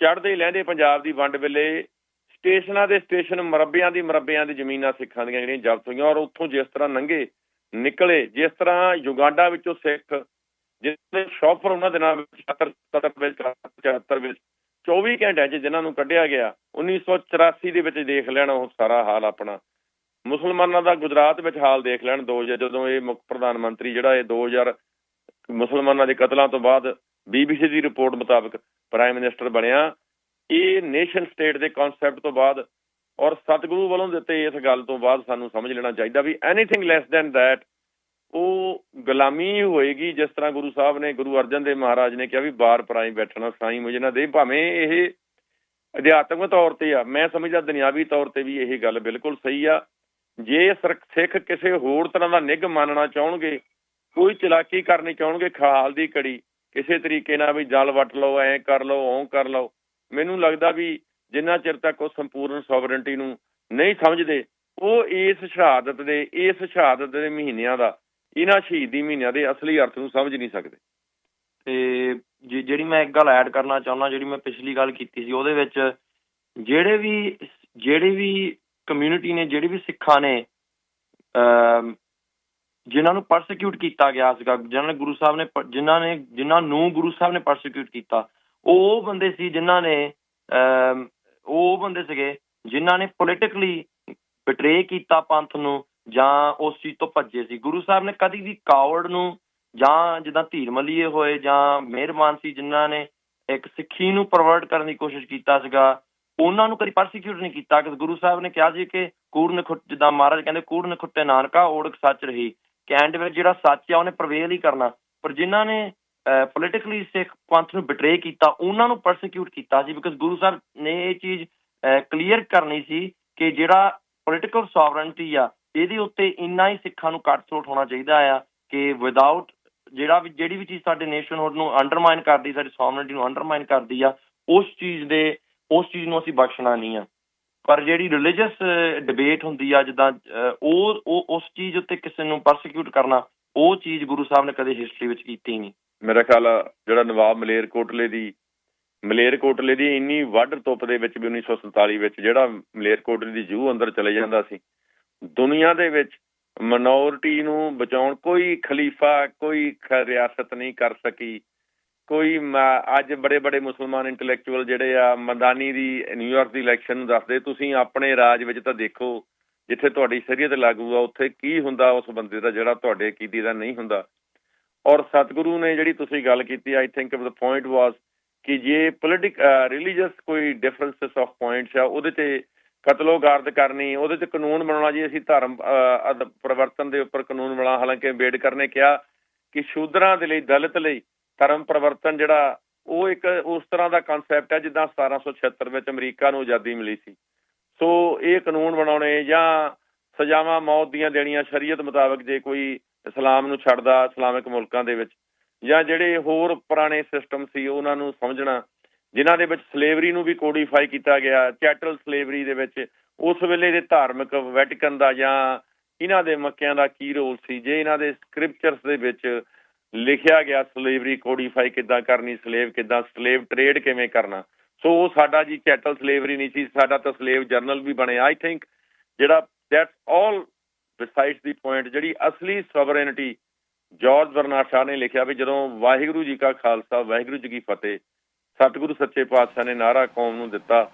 ਚੜ੍ਹਦੇ ਲਹਿੰਦੇ ਪੰਜਾਬ ਦੀ ਵੰਡ ਵੇਲੇ। ਸਟੇਸ਼ਨਾਂ ਦੇ ਸਟੇਸ਼ਨ ਮਰੱਬਿਆਂ ਦੀ ਮਰੱਬਿਆਂ ਦੀ ਜ਼ਮੀਨਾਂ ਸਿੱਖਾਂ ਦੀਆਂ ਜਿਹੜੀਆਂ ਜ਼ਬਤ ਹੋਈਆਂ ਔਰ ਉੱਥੋਂ ਜਿਸ ਤਰ੍ਹਾਂ ਲੰਘੇ ਨਿਕਲੇ, ਜਿਸ ਤਰ੍ਹਾਂ ਯੁਗਾਂਡਾ ਵਿੱਚੋਂ ਸਿੱਖ, ਜਿਹਦੇ ਸ਼ੌਫਰ ਉਹਨਾਂ ਦੇ ਨਾਲ 77 ਵਿੱਚ 74 ਵਿੱਚ 24 ਘੰਟਿਆਂ 'ਚ ਜਿਨ੍ਹਾਂ ਨੂੰ ਕੱਢਿਆ ਗਿਆ 1984 ਦੇ ਵਿੱਚ ਦੇਖ ਲੈਣ ਉਹ ਸਾਰਾ ਹਾਲ ਆਪਣਾ। ਮੁਸਲਮਾਨਾਂ ਦਾ ਗੁਜਰਾਤ ਵਿੱਚ ਹਾਲ ਦੇਖ ਲੈਣ ਦੋ ਜਦੋਂ ਇਹ ਮੁੱਖ ਪ੍ਰਧਾਨ ਮੰਤਰੀ ਜਿਹੜਾ ਇਹ 2000 ਮੁਸਲਮਾਨਾਂ ਦੇ ਕਤਲਾਂ ਤੋਂ ਬਾਅਦ ਬੀਬੀਸੀ ਦੀ ਰਿਪੋਰਟ ਮੁਤਾਬਕ ਪ੍ਰਾਈਮ ਮਿਨਿਸਟਰ ਬਣਿਆ। ਇਹ ਨੇਸ਼ਨ ਸਟੇਟ ਦੇ ਕਨਸੈਪਟ ਤੋਂ ਬਾਅਦ ਔਰ ਸਤਿਗੁਰੂ ਵੱਲੋਂ ਦਿੱਤੇ ਇਸ ਗੱਲ ਤੋਂ ਬਾਅਦ ਸਾਨੂੰ ਸਮਝ ਲੈਣਾ ਚਾਹੀਦਾ ਵੀ ਐਨੀਥਿੰਗ ਲੈਸ ਦੈਨ ਥੈਟ ਉਹ ਗੁਲਾਮੀ ਹੋਏਗੀ। ਜਿਸ ਤਰ੍ਹਾਂ ਗੁਰੂ ਸਾਹਿਬ ਨੇ, ਗੁਰੂ ਅਰਜਨ ਦੇਵ ਮਹਾਰਾਜ ਨੇ ਕਿਹਾ ਵੀ ਬਾਰ ਪਰਾਈ ਬੈਠਣਾ ਸਾਈਂ ਮੁਝੇ ਨਾ ਦੇ। ਭਾਵੇਂ ਇਹ ਅਧਿਆਤਮਿਕ ਤੌਰ ਤੇ ਆ, ਮੈਂ ਸਮਝਦਾ ਦੁਨਿਆਵੀ ਤੌਰ ਤੇ ਵੀ ਇਹ ਗੱਲ ਬਿਲਕੁਲ ਸਹੀ ਆ। ਜੇ ਸਿੱਖ ਕਿਸੇ ਹੋਰ ਤਰ੍ਹਾਂ ਦਾ ਨਿੱਘ ਮੰਨਣਾ ਚਾਹਣਗੇ, ਕੋਈ ਚਲਾਕੀ ਕਰਨੀ ਚਾਹਣਗੇ, ਖਾਲ ਦੀ ਕੜੀ ਕਿਸੇ ਤਰੀਕੇ ਨਾਲ ਵੀ ਜਲ ਵਟ ਲਓ ਐਂ ਕਰ ਲਓ ਓਂ ਕਰ ਲਓ। ਮੈਨੂੰ ਲੱਗਦਾ ਵੀ ਜਿੰਨਾ ਚਿਰ ਤੱਕ ਉਹ ਸੰਪੂਰਨ ਸੋਵਰਨਟੀ ਨੂੰ ਨਹੀਂ ਸਮਝਦੇ ਉਹ ਇਸ ਸ਼ਹਾਦਤ ਦੇ ਇਸ ਸ਼ਹਾਦਤ ਦੇ ਮਹੀਨਿਆਂ ਦਾ ਇਹਨਾਂ ਸ਼ਹੀਦੀ ਮਹੀਨਿਆਂ ਦੇ ਅਸਲੀ ਅਰਥ ਨੂੰ ਸਮਝ ਨਹੀਂ ਸਕਦੇ। ਤੇ ਜਿਹੜੀ ਮੈਂ ਇੱਕ ਗੱਲ ਐਡ ਕਰਨਾ ਚਾਹੁੰਦਾ ਜਿਹੜੀ ਮੈਂ ਪਿਛਲੀ ਗੱਲ ਕੀਤੀ ਸੀ ਉਹਦੇ ਵਿੱਚ ਜਿਹੜੇ ਵੀ ਜਿਹੜੇ ਵੀ ਕਮਿਊਨਿਟੀ ਨੇ ਜਿਹੜੇ ਵੀ ਸਿੱਖਾਂ ਨੇ ਅਮ, ਜਿਨ੍ਹਾਂ ਨੂੰ ਪਰਸੀਕਿਊਟ ਕੀਤਾ ਗਿਆ ਸੀਗਾ ਜਿਨ੍ਹਾਂ ਨੇ ਗੁਰੂ ਸਾਹਿਬ ਨੇ ਪ- ਜਿਨ੍ਹਾਂ ਨੇ ਜਿਨ੍ਹਾਂ ਨੂੰ ਗੁਰੂ ਸਾਹਿਬ ਨੇ ਪਰਸੀਕਿਊਟ ਕੀਤਾ ਉਹ ਉਹ ਬੰਦੇ ਸੀ ਜਿਨ੍ਹਾਂ ਨੇ ਅਮ, ਉਹ ਬੰਦੇ ਸੀਗੇ ਜਿਨ੍ਹਾਂ ਨੇ ਪੋਲਿਟਿਕਲੀ ਬਿਟਰੇ ਕੀਤਾ ਪੰਥ ਨੂੰ ਜਾਂ ਉਸ ਚੀਜ਼ ਤੋਂ ਭੱਜੇ ਸੀ। ਗੁਰੂ ਸਾਹਿਬ ਨੇ ਕਦੀ ਵੀ ਕਾਵੜ ਨੂੰ ਜਾਂ ਜਿੱਦਾਂ ਧੀਰ ਮਲੀਏ ਹੋਏ ਜਾਂ ਮਿਹਰਬਾਨ ਸੀ ਜਿਨ੍ਹਾਂ ਨੇ ਇੱਕ ਸਿੱਖੀ ਨੂੰ ਪਰਵਰਟ ਕਰਨ ਦੀ ਕੋਸ਼ਿਸ਼ ਕੀਤਾ ਸੀਗਾ ਉਹਨਾਂ ਨੂੰ ਕਦੀ ਪਰਸੀਕਿਊਟ ਨਹੀਂ ਕੀਤਾ। ਕਿ ਗੁਰੂ ਸਾਹਿਬ ਨੇ ਕਿਹਾ ਜੀ ਕਿ ਕੂੜ ਨਖੁੱਟ ਜਿੱਦਾਂ ਮਹਾਰਾਜ ਕਹਿੰਦੇ ਕੂੜ ਨਖੁੱਟੇ ਨਾਨਕਾ ਓੜਕ ਸੱਚ ਰਹੀ। ਕੈਂਡ ਵਿੱਚ ਜਿਹੜਾ ਸੱਚ ਆ, ਉਹਨੇ ਪ੍ਰਵੇਲ ਹੀ ਕਰਨਾ। ਪਰ ਜਿਨ੍ਹਾਂ ਨੇ ਪੋਲਿਟਿਕਲੀ ਸਿੱਖ ਪੰਥ ਨੂੰ ਬਿਟਰੇ ਕੀਤਾ, ਉਹਨਾਂ ਨੂੰ ਪਰਸੀਕਿਊਟ ਕੀਤਾ ਸੀ ਬਿਕਾਜ਼ ਗੁਰੂ ਸਾਹਿਬ ਨੇ ਇਹ ਚੀਜ਼ ਕਲੀਅਰ ਕਰਨੀ ਸੀ ਕਿ ਜਿਹੜਾ ਪੋਲਿਟੀਕਲ ਸੋਵਰਨਟੀ ਆ, ਇਹਦੇ ਉੱਤੇ ਇੰਨਾ ਹੀ ਸਿੱਖਾਂ ਨੂੰ ਕੱਟ ਥਰੋਟ ਹੋਣਾ ਚਾਹੀਦਾ ਆ ਕਿ ਵਿਦਆਊਟ ਜਿਹੜਾ ਵੀ, ਜਿਹੜੀ ਵੀ ਚੀਜ਼ ਸਾਡੇ ਨੇਸ਼ਨਹੁੱਡ ਨੂੰ ਅੰਡਰਮਾਈਨ ਕਰਦੀ, ਸਾਡੀ ਸੋਵਰਨਟੀ ਨੂੰ ਅੰਡਰਮਾਈਨ ਕਰਦੀ ਆ, ਉਸ ਚੀਜ਼ ਦੇ, ਉਸ ਚੀਜ਼ ਨੂੰ ਅਸੀਂ ਬਖਸ਼ਣਾ ਨਹੀਂ ਆ। ਪਰ ਜਿਹੜੀ ਰਿਲੀਜੀਅਸ ਡਿਬੇਟ ਹੁੰਦੀ ਆ, ਜਿੱਦਾਂ ਉਹ ਉਸ ਚੀਜ਼ ਉੱਤੇ ਕਿਸੇ ਨੂੰ ਪਰਸੀਕਿਊਟ ਕਰਨਾ, ਉਹ ਚੀਜ਼ ਗੁਰੂ ਸਾਹਿਬ ਨੇ ਕਦੇ ਹਿਸਟਰੀ ਵਿੱਚ ਕੀਤੀ ਨਹੀਂ। ਮੇਰਾ ਖਿਆਲ ਆ, ਜਿਹੜਾ ਨਵਾਬ ਮਲੇਰਕੋਟਲੇ ਦੀ ਮਲੇਰਕੋਟਲੇ ਦੀ ਇੰਨੀ ਵੱਢ ਤੁੱਪ ਦੇ ਵਿੱਚ ਵੀ 1947 ਵਿੱਚ ਜਿਹੜਾ ਮਲੇਰਕੋਟਲੇ ਦੀ ਜੂ ਅੰਦਰ ਚਲੇ ਜਾਂਦਾ ਸੀ, ਦੁਨੀਆ ਦੇ ਵਿੱਚ ਮਿਨੋਰਿਟੀ ਨੂੰ ਬਚਾਉਣ ਕੋਈ ਖਲੀਫਾ, ਕੋਈ ਰਿਆਸਤ ਨਹੀਂ ਕਰ ਸਕੀ। ਕੋਈ ਅੱਜ ਬੜੇ ਬੜੇ ਮੁਸਲਮਾਨ ਇੰਟੈਲੈਕਚੁਅਲ ਜਿਹੜੇ ਆ, ਮੰਦਾਨੀ ਦੀ ਨਿਊਯਾਰਕ ਦੀ ਇਲੈਕਸ਼ਨ ਨੂੰ ਦੱਸਦੇ, ਤੁਸੀਂ ਆਪਣੇ ਰਾਜ ਵਿੱਚ ਤਾਂ ਦੇਖੋ, ਜਿੱਥੇ ਤੁਹਾਡੀ ਸ਼ਰੀਅਤ ਲਾਗੂ ਆ, ਉੱਥੇ ਕੀ ਹੁੰਦਾ ਉਸ ਬੰਦੇ ਦਾ ਜਿਹੜਾ ਤੁਹਾਡੇ ਕੀਦੀ ਦਾ ਨਹੀਂ ਹੁੰਦਾ। ਔਰ ਸਤਿਗੁਰੂ ਨੇ ਜਿਹੜੀ ਤੁਸੀਂ ਗੱਲ ਕੀਤੀ I think the point was ਕਿ ਜੇ ਪੋਲਿਟਿਕ ਰਿਲੀਜੀਅਸ ਕੋਈ ਡਿਫਰੈਂਸਸ ਆਫ ਪੁਆਇੰਟਸ ਆ, ਉਹਦੇ ਤੇ ਕਤਲੋ ਗਾਰਦ ਕਰਨੀ, ਉਹਦੇ ਤੇ ਕਾਨੂੰਨ ਬਣਾਉਣਾ, ਜੀ ਅਸੀਂ ਧਰਮ ਪਰਿਵਰਤਨ ਦੇ ਉੱਪਰ ਕਾਨੂੰਨ ਬਣਾ ਹਾਲਾਂਕਿ ਅੰਬੇਡਕਰ ਨੇ ਕਿਹਾ ਕਿ ਸ਼ੂਦਰਾਂ ਦੇ ਲਈ, ਦਲਿਤ ਲਈ ਧਰਮ ਪਰਿਵਰਤਨ ਜਿਹੜਾ, ਉਹ ਇੱਕ ਉਸ ਤਰ੍ਹਾਂ ਦਾ ਕਨਸੈਪਟ ਹੈ ਜਿੱਦਾਂ 1776 ਵਿੱਚ ਅਮਰੀਕਾ ਨੂੰ ਆਜ਼ਾਦੀ ਮਿਲੀ ਸੀ। ਸੋ ਇਹ ਕਾਨੂੰਨ ਬਣਾਉਣੇ ਜਾਂ ਸਜ਼ਾਵਾਂ ਮੌਤ ਦੀਆਂ ਦੇਣੀਆਂ ਸ਼ਰੀਅਤ ਮੁਤਾਬਕ ਜੇ ਕੋਈ ਇਸਲਾਮ ਨੂੰ ਛੱਡਦਾ ਇਸਲਾਮਿਕ ਮੁਲਕਾਂ ਦੇ ਵਿੱਚ ਜਾਂ ਜਿਹੜੇ ਹੋਰ ਪੁਰਾਣੇ ਸਿਸਟਮ ਸੀ ਉਹਨਾਂ ਨੂੰ ਸਮਝਣਾ, ਜਿਨ੍ਹਾਂ ਦੇ ਵਿੱਚ ਸਲੇਵਰੀ ਨੂੰ ਵੀ ਕੋਡੀਫਾਈ ਕੀਤਾ ਗਿਆ ਚੈਟਲ ਸਲੇਵਰੀ ਦੇ ਵਿੱਚ, ਉਸ ਵੇਲੇ ਦੇ ਧਾਰਮਿਕ ਵੈਟਿਕਨ ਦਾ ਜਾਂ ਇਹਨਾਂ ਦੇ ਮੱਕਿਆਂ ਦਾ ਕੀ ਰੋਲ ਸੀ, ਜੇ ਇਹਨਾਂ ਦੇ ਸਕ੍ਰਿਪਚਰਸ ਦੇ ਵਿੱਚ ਲਿਖਿਆ ਗਿਆ ਸਲੇਵਰੀ ਕੋਡੀਫਾਈ ਕਿੱਦਾਂ ਕਰਨੀ ਸਲੇਵ ਕਿੱਦਾਂ ਸਲੇਵ ਟ੍ਰੇਡ ਕਿਵੇਂ ਕਰਨਾ। ਸੋ ਉਹ ਸਾਡਾ ਜੀ ਕੈਟਲ ਸਲੇਵਰੀ ਨਹੀਂ ਸੀ, ਸਾਡਾ ਤਾਂ ਸਲੇਵ ਜਰਨਲ ਵੀ ਬਣਿਆ। ਆਈ ਥਿੰਕ ਜਿਹੜਾ that's all besides the point ਜਿਹੜੀ ਅਸਲੀ ਸੋਵਰੇਨਿਟੀ ਜਾਰਜ ਬਰਨਾਰਡ ਸ਼ਾਹ ਨੇ ਲਿਖਿਆ ਵੀ ਜਦੋਂ ਵਾਹਿਗੁਰੂ ਜੀ ਕਾ ਖਾਲਸਾ, ਵਾਹਿਗੁਰੂ ਜੀ ਕੀ ਫਤਿਹ, ਸਤਿਗੁਰੂ ਸੱਚੇ ਪਾਤਸ਼ਾਹ ਨੇ ਨਾਰਾ ਕੌਮ ਨੂੰ ਦਿੱਤਾ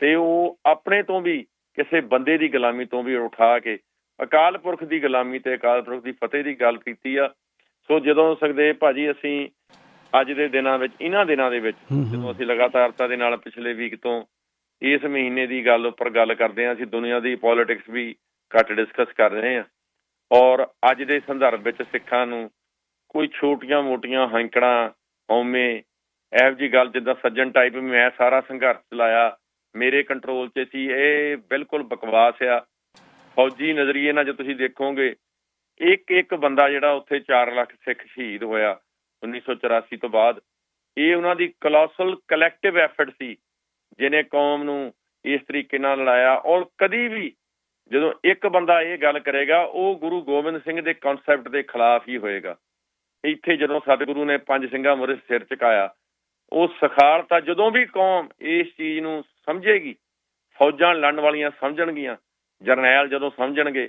ਤੇ ਉਹ ਆਪਣੇ ਤੋਂ ਵੀ ਕਿਸੇ ਬੰਦੇ ਦੀ ਗੁਲਾਮੀ ਤੋਂ ਵੀ ਉਠਾ ਕੇ ਅਕਾਲ ਪੁਰਖ ਦੀ ਗੁਲਾਮੀ ਤੇ ਅਕਾਲ ਪੁਰਖ ਦੀ ਫਤਿਹ ਦੀ ਗੱਲ ਕੀਤੀ ਆ। ਸੋ ਜਦੋਂ ਸਕਦੇ ਭਾਜੀ ਅਸੀਂ ਅੱਜ ਦੇ ਦਿਨਾਂ ਵਿੱਚ ਇਹਨਾਂ ਦਿਨਾਂ ਦੇ ਵਿੱਚ। ਜਦੋਂ ਅਸੀਂ ਲਗਾਤਾਰਤਾ ਦੇ ਨਾਲ ਪਿਛਲੇ ਵੀਕ ਤੋਂ ਇਸ ਮਹੀਨੇ ਦੀ ਗੱਲ ਉੱਪਰ ਗੱਲ ਕਰਦੇ ਹਾਂ ਅਸੀਂ ਦੁਨੀਆ ਦੀ ਪੋਲਿਟਿਕਸ ਵੀ ਘੱਟ ਡਿਸਕਸ ਕਰ ਰਹੇ ਹਾਂ ਔਰ ਅੱਜ ਦੇ ਸੰਦਰਭ ਵਿੱਚ ਸਿੱਖਾਂ ਨੂੰ ਕੋਈ ਛੋਟੀਆਂ-ਮੋਟੀਆਂ ਹੈਂਕੜਾਂ ਹਉਮੈ ਇਹੋ ਜੀ ਗੱਲ ਜਿੱਦਾਂ ਸੱਜਣ ਟਾਈਪ ਮੈਂ ਸਾਰਾ ਸੰਘਰਸ਼ ਚਲਾਇਆ ਮੇਰੇ ਕੰਟਰੋਲ 'ਚ ਸੀ ਇਹ ਬਿਲਕੁਲ ਬਕਵਾਸ ਆ ਫੌਜੀ ਨਜ਼ਰੀਏ ਨਾਲ ਜੇ ਤੁਸੀਂ ਦੇਖੋਗੇ ਇੱਕ ਇੱਕ ਬੰਦਾ ਜਿਹੜਾ ਉੱਥੇ 4 ਲੱਖ ਸਿੱਖ ਸ਼ਹੀਦ ਹੋਇਆ 1984 ਤੋਂ ਬਾਅਦ, ਇਹ ਉਹਨਾਂ ਦੀ ਕਲੋਸਲ ਕਲੈਕਟਿਵ ਐਫਰਟ ਸੀ, ਜਿਹਨੇ ਕੌਮ ਨੂੰ ਇਸ ਤਰੀਕੇ ਨਾਲ ਲੜਾਇਆ ਔਰ ਕਦੀ ਵੀ ਜਦੋਂ ਇੱਕ ਬੰਦਾ ਇਹ ਗੱਲ ਕਰੇਗਾ, ਉਹ ਗੁਰੂ ਗੋਬਿੰਦ ਸਿੰਘ ਦੇ ਕਨਸੈਪਟ ਦੇ ਖਿਲਾਫ ਹੀ ਹੋਏਗਾ। ਇੱਥੇ ਜਦੋਂ ਸਤਿਗੁਰੂ ਨੇ ਪੰਜ ਸਿੰਘਾਂ ਮੁਰੇ ਸਿਰ ਝੁਕਾਇਆ, ਉਹ ਸਖਾਲਤਾ ਜਦੋਂ ਵੀ ਕੌਮ ਇਸ ਚੀਜ਼ ਨੂੰ ਸਮਝੇਗੀ, ਫੌਜਾਂ ਲੜਨ ਵਾਲੀਆਂ ਸਮਝਣਗੀਆਂ, ਜਰਨੈਲ ਜਦੋਂ ਸਮਝਣਗੇ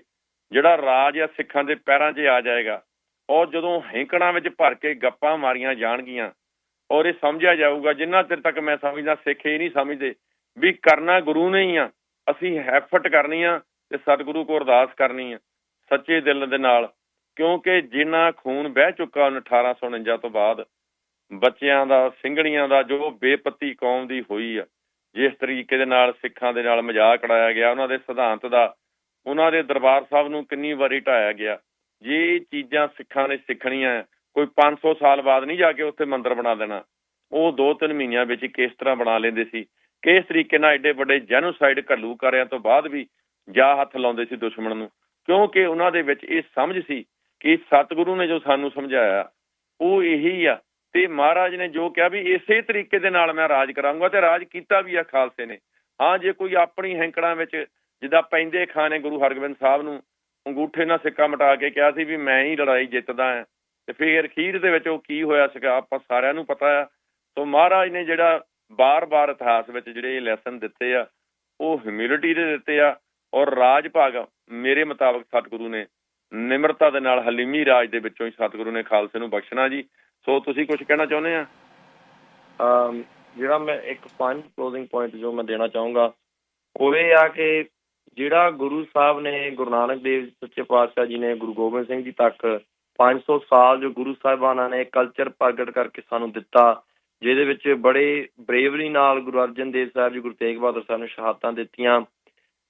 ਜਿਹੜਾ ਰਾਜ ਆ, ਸਿੱਖਾਂ ਦੇ ਪੈਰਾਂ 'ਚ ਆ ਜਾਏਗਾ। ਔਰ ਜਦੋਂ ਹੈਂਕੜਾਂ ਵਿੱਚ ਭਰ ਕੇ ਗੱਪਾਂ ਮਾਰੀਆਂ ਜਾਣਗੀਆਂ, ਔਰ ਇਹ ਸਮਝਿਆ ਜਾਊਗਾ, ਜਿੰਨਾ ਚਿਰ ਤੱਕ ਮੈਂ ਸਮਝਦਾ, ਸਿੱਖ ਇਹ ਨਹੀਂ ਸਮਝਦੇ ਵੀ ਕਰਨਾ ਗੁਰੂ ਨੇ ਹੀ ਆ। ਅਸੀਂ ਐਫਰਟ ਕਰਨੀ ਆ ਤੇ ਸਤਿਗੁਰੂ ਕੋ ਅਰਦਾਸ ਕਰਨੀ ਆ, ਸੱਚੇ ਦਿਲ ਦੇ ਨਾਲ। ਕਿਉਂਕਿ ਜਿੰਨਾ ਖੂਨ ਵਹਿ ਚੁੱਕਾ 1849 ਤੋਂ ਬਾਅਦ, ਬੱਚਿਆਂ ਦਾ ਸਿੰਘਣੀਆਂ ਦਾ, ਜੋ ਬੇਪਤੀ ਕੌਮ ਦੀ ਹੋਈ ਆ, ਜਿਸ ਤਰੀਕੇ ਦੇ ਨਾਲ ਸਿੱਖਾਂ ਦੇ ਨਾਲ ਮਜ਼ਾਕ ਉਡਾਇਆ ਗਿਆ, ਉਹਨਾਂ ਦੇ ਸਿਧਾਂਤ ਦਾ ਉਹਨਾਂ ਦੇ ਦਰਬਾਰ ਸਾਹਿਬ ਨੂੰ ਕਿੰਨੀ ਵਾਰੀ ਢਾਇਆ ਗਿਆ। ਜੇ ਚੀਜ਼ਾਂ ਸਿੱਖਾਂ ਨੇ ਸਿੱਖਣੀਆਂ ਕੋਈ 500 ਸਾਲ ਬਾਅਦ ਨਹੀਂ ਜਾ ਕੇ ਉੱਥੇ ਮੰਦਿਰ ਬਣਾ ਦੇਣਾ। ਉਹ 2-3 ਮਹੀਨਿਆਂ ਵਿੱਚ ਕਿਸ ਤਰ੍ਹਾਂ ਬਣਾ ਲੈਂਦੇ ਸੀ, ਕਿਸ ਤਰੀਕੇ ਨਾਲ ਐਡੇ ਵੱਡੇ ਜੈਨੋਸਾਈਡ ਘੱਲੂ ਕਰਿਆਂ ਤੋਂ ਬਾਅਦ ਵੀ ਜਾ ਹੱਥ ਲਾਉਂਦੇ ਸੀ ਦੁਸ਼ਮਣ ਨੂੰ। ਕਿਉਂਕਿ ਉਹਨਾਂ ਦੇ ਵਿੱਚ ਇਹ ਸਮਝ ਸੀ ਕਿ ਸਤਿਗੁਰੂ ਨੇ ਜੋ ਸਾਨੂੰ ਸਮਝਾਇਆ, ਉਹ ਇਹੀ ਆ। ਤੇ ਮਹਾਰਾਜ ਨੇ ਜੋ ਕਿਹਾ ਵੀ ਇਸੇ ਤਰੀਕੇ ਦੇ ਨਾਲ ਮੈਂ ਰਾਜ ਕਰਾਂਗਾ ਤੇ ਰਾਜ ਕੀਤਾ ਵੀ ਆ ਖਾਲਸੇ ਨੇ। ਹਾਂ, ਜੇ ਕੋਈ ਆਪਣੀ ਹੈਂਕੜਾਂ ਵਿੱਚ ਜਿੱਦਾਂ ਪੈਂਦੇ ਖਾਨੇ ਗੁਰੂ ਹਰਗੋਬਿੰਦ ਸਾਹਿਬ ਨੂੰ, ਅੰਗੂਠੇ ਨਾਲ ਸਿੱਕਾ ਮਟਾ ਕੇ ਕਿਹਾ ਸੀ ਵੀ ਮੈਂ ਹੀ ਲੜਾਈ ਜਿੱਤਦਾ ਹਾਂ। ਤੇ ਫਿਰ ਅਖੀਰ ਦੇ ਵਿੱਚ ਉਹ ਕੀ ਹੋਇਆ ਸੀਗਾ, ਆਪਾਂ ਸਾਰਿਆਂ ਨੂੰ ਪਤਾ ਆ। ਸੋ ਮਹਾਰਾਜ ਨੇ ਜਿਹੜਾ ਬਾਰ-ਬਾਰ ਇਤਿਹਾਸ ਵਿੱਚ ਜਿਹੜੇ ਲੈਸਨ ਦਿੱਤੇ ਆ, ਉਹ ਹਿਊਮਿਲਿਟੀ ਦੇ ਦਿੱਤੇ ਆ ਔਰ ਰਾਜ ਭਾਗ ਮੇਰੇ ਮੁਤਾਬਕ ਸਤਿਗੁਰੂ ਨੇ ਨਿਮਰਤਾ ਦੇ ਨਾਲ ਹਲੀਮੀ ਰਾਜ ਦੇ ਵਿੱਚੋਂ ਹੀ ਸਤਿਗੁਰੂ ਨੇ ਖਾਲਸੇ ਨੂੰ ਬਖਸ਼ਣਾ ਜੀ। ਸੋ ਤੁਸੀਂ ਕੁਝ ਕਹਿਣਾ ਚਾਹੁੰਦੇ ਆ? ਜਿਹੜਾ ਮੈਂ ਇੱਕ ਫਾਈਨਲ ਕਲੋਜ਼ਿੰਗ ਪੁਆਇੰਟ ਜੋ ਮੈਂ ਦੇਣਾ ਚਾਹੂੰਗਾ, ਉਹ ਇਹ ਆ ਕਿ ਜਿਹੜਾ ਗੁਰੂ ਸਾਹਿਬ ਨੇ, ਗੁਰੂ ਨਾਨਕ ਦੇਵ ਸੱਚੇ ਪਾਤਸ਼ਾਹ ਜੀ ਨੇ, ਗੁਰੂ ਗੋਬਿੰਦ ਸਿੰਘ ਜੀ ਤੱਕ 500 ਸਾਲ ਜੋ ਗੁਰੂ ਸਾਹਿਬਾਨਾਂ ਨੇ ਕਲਚਰ ਪ੍ਰਗਟ ਕਰਕੇ ਸਾਨੂੰ ਦਿੱਤਾ, ਜਿਹਦੇ ਵਿੱਚ ਬੜੇ ਬਰੇਵਰੀ ਨਾਲ ਗੁਰੂ ਅਰਜਨ ਦੇਵ ਸਾਹਿਬ ਜੀ, ਗੁਰੂ ਤੇਗ ਬਹਾਦਰ ਸਾਹਿਬ ਨੇ ਸ਼ਹਾਦਤਾਂ ਦਿੱਤੀਆਂ।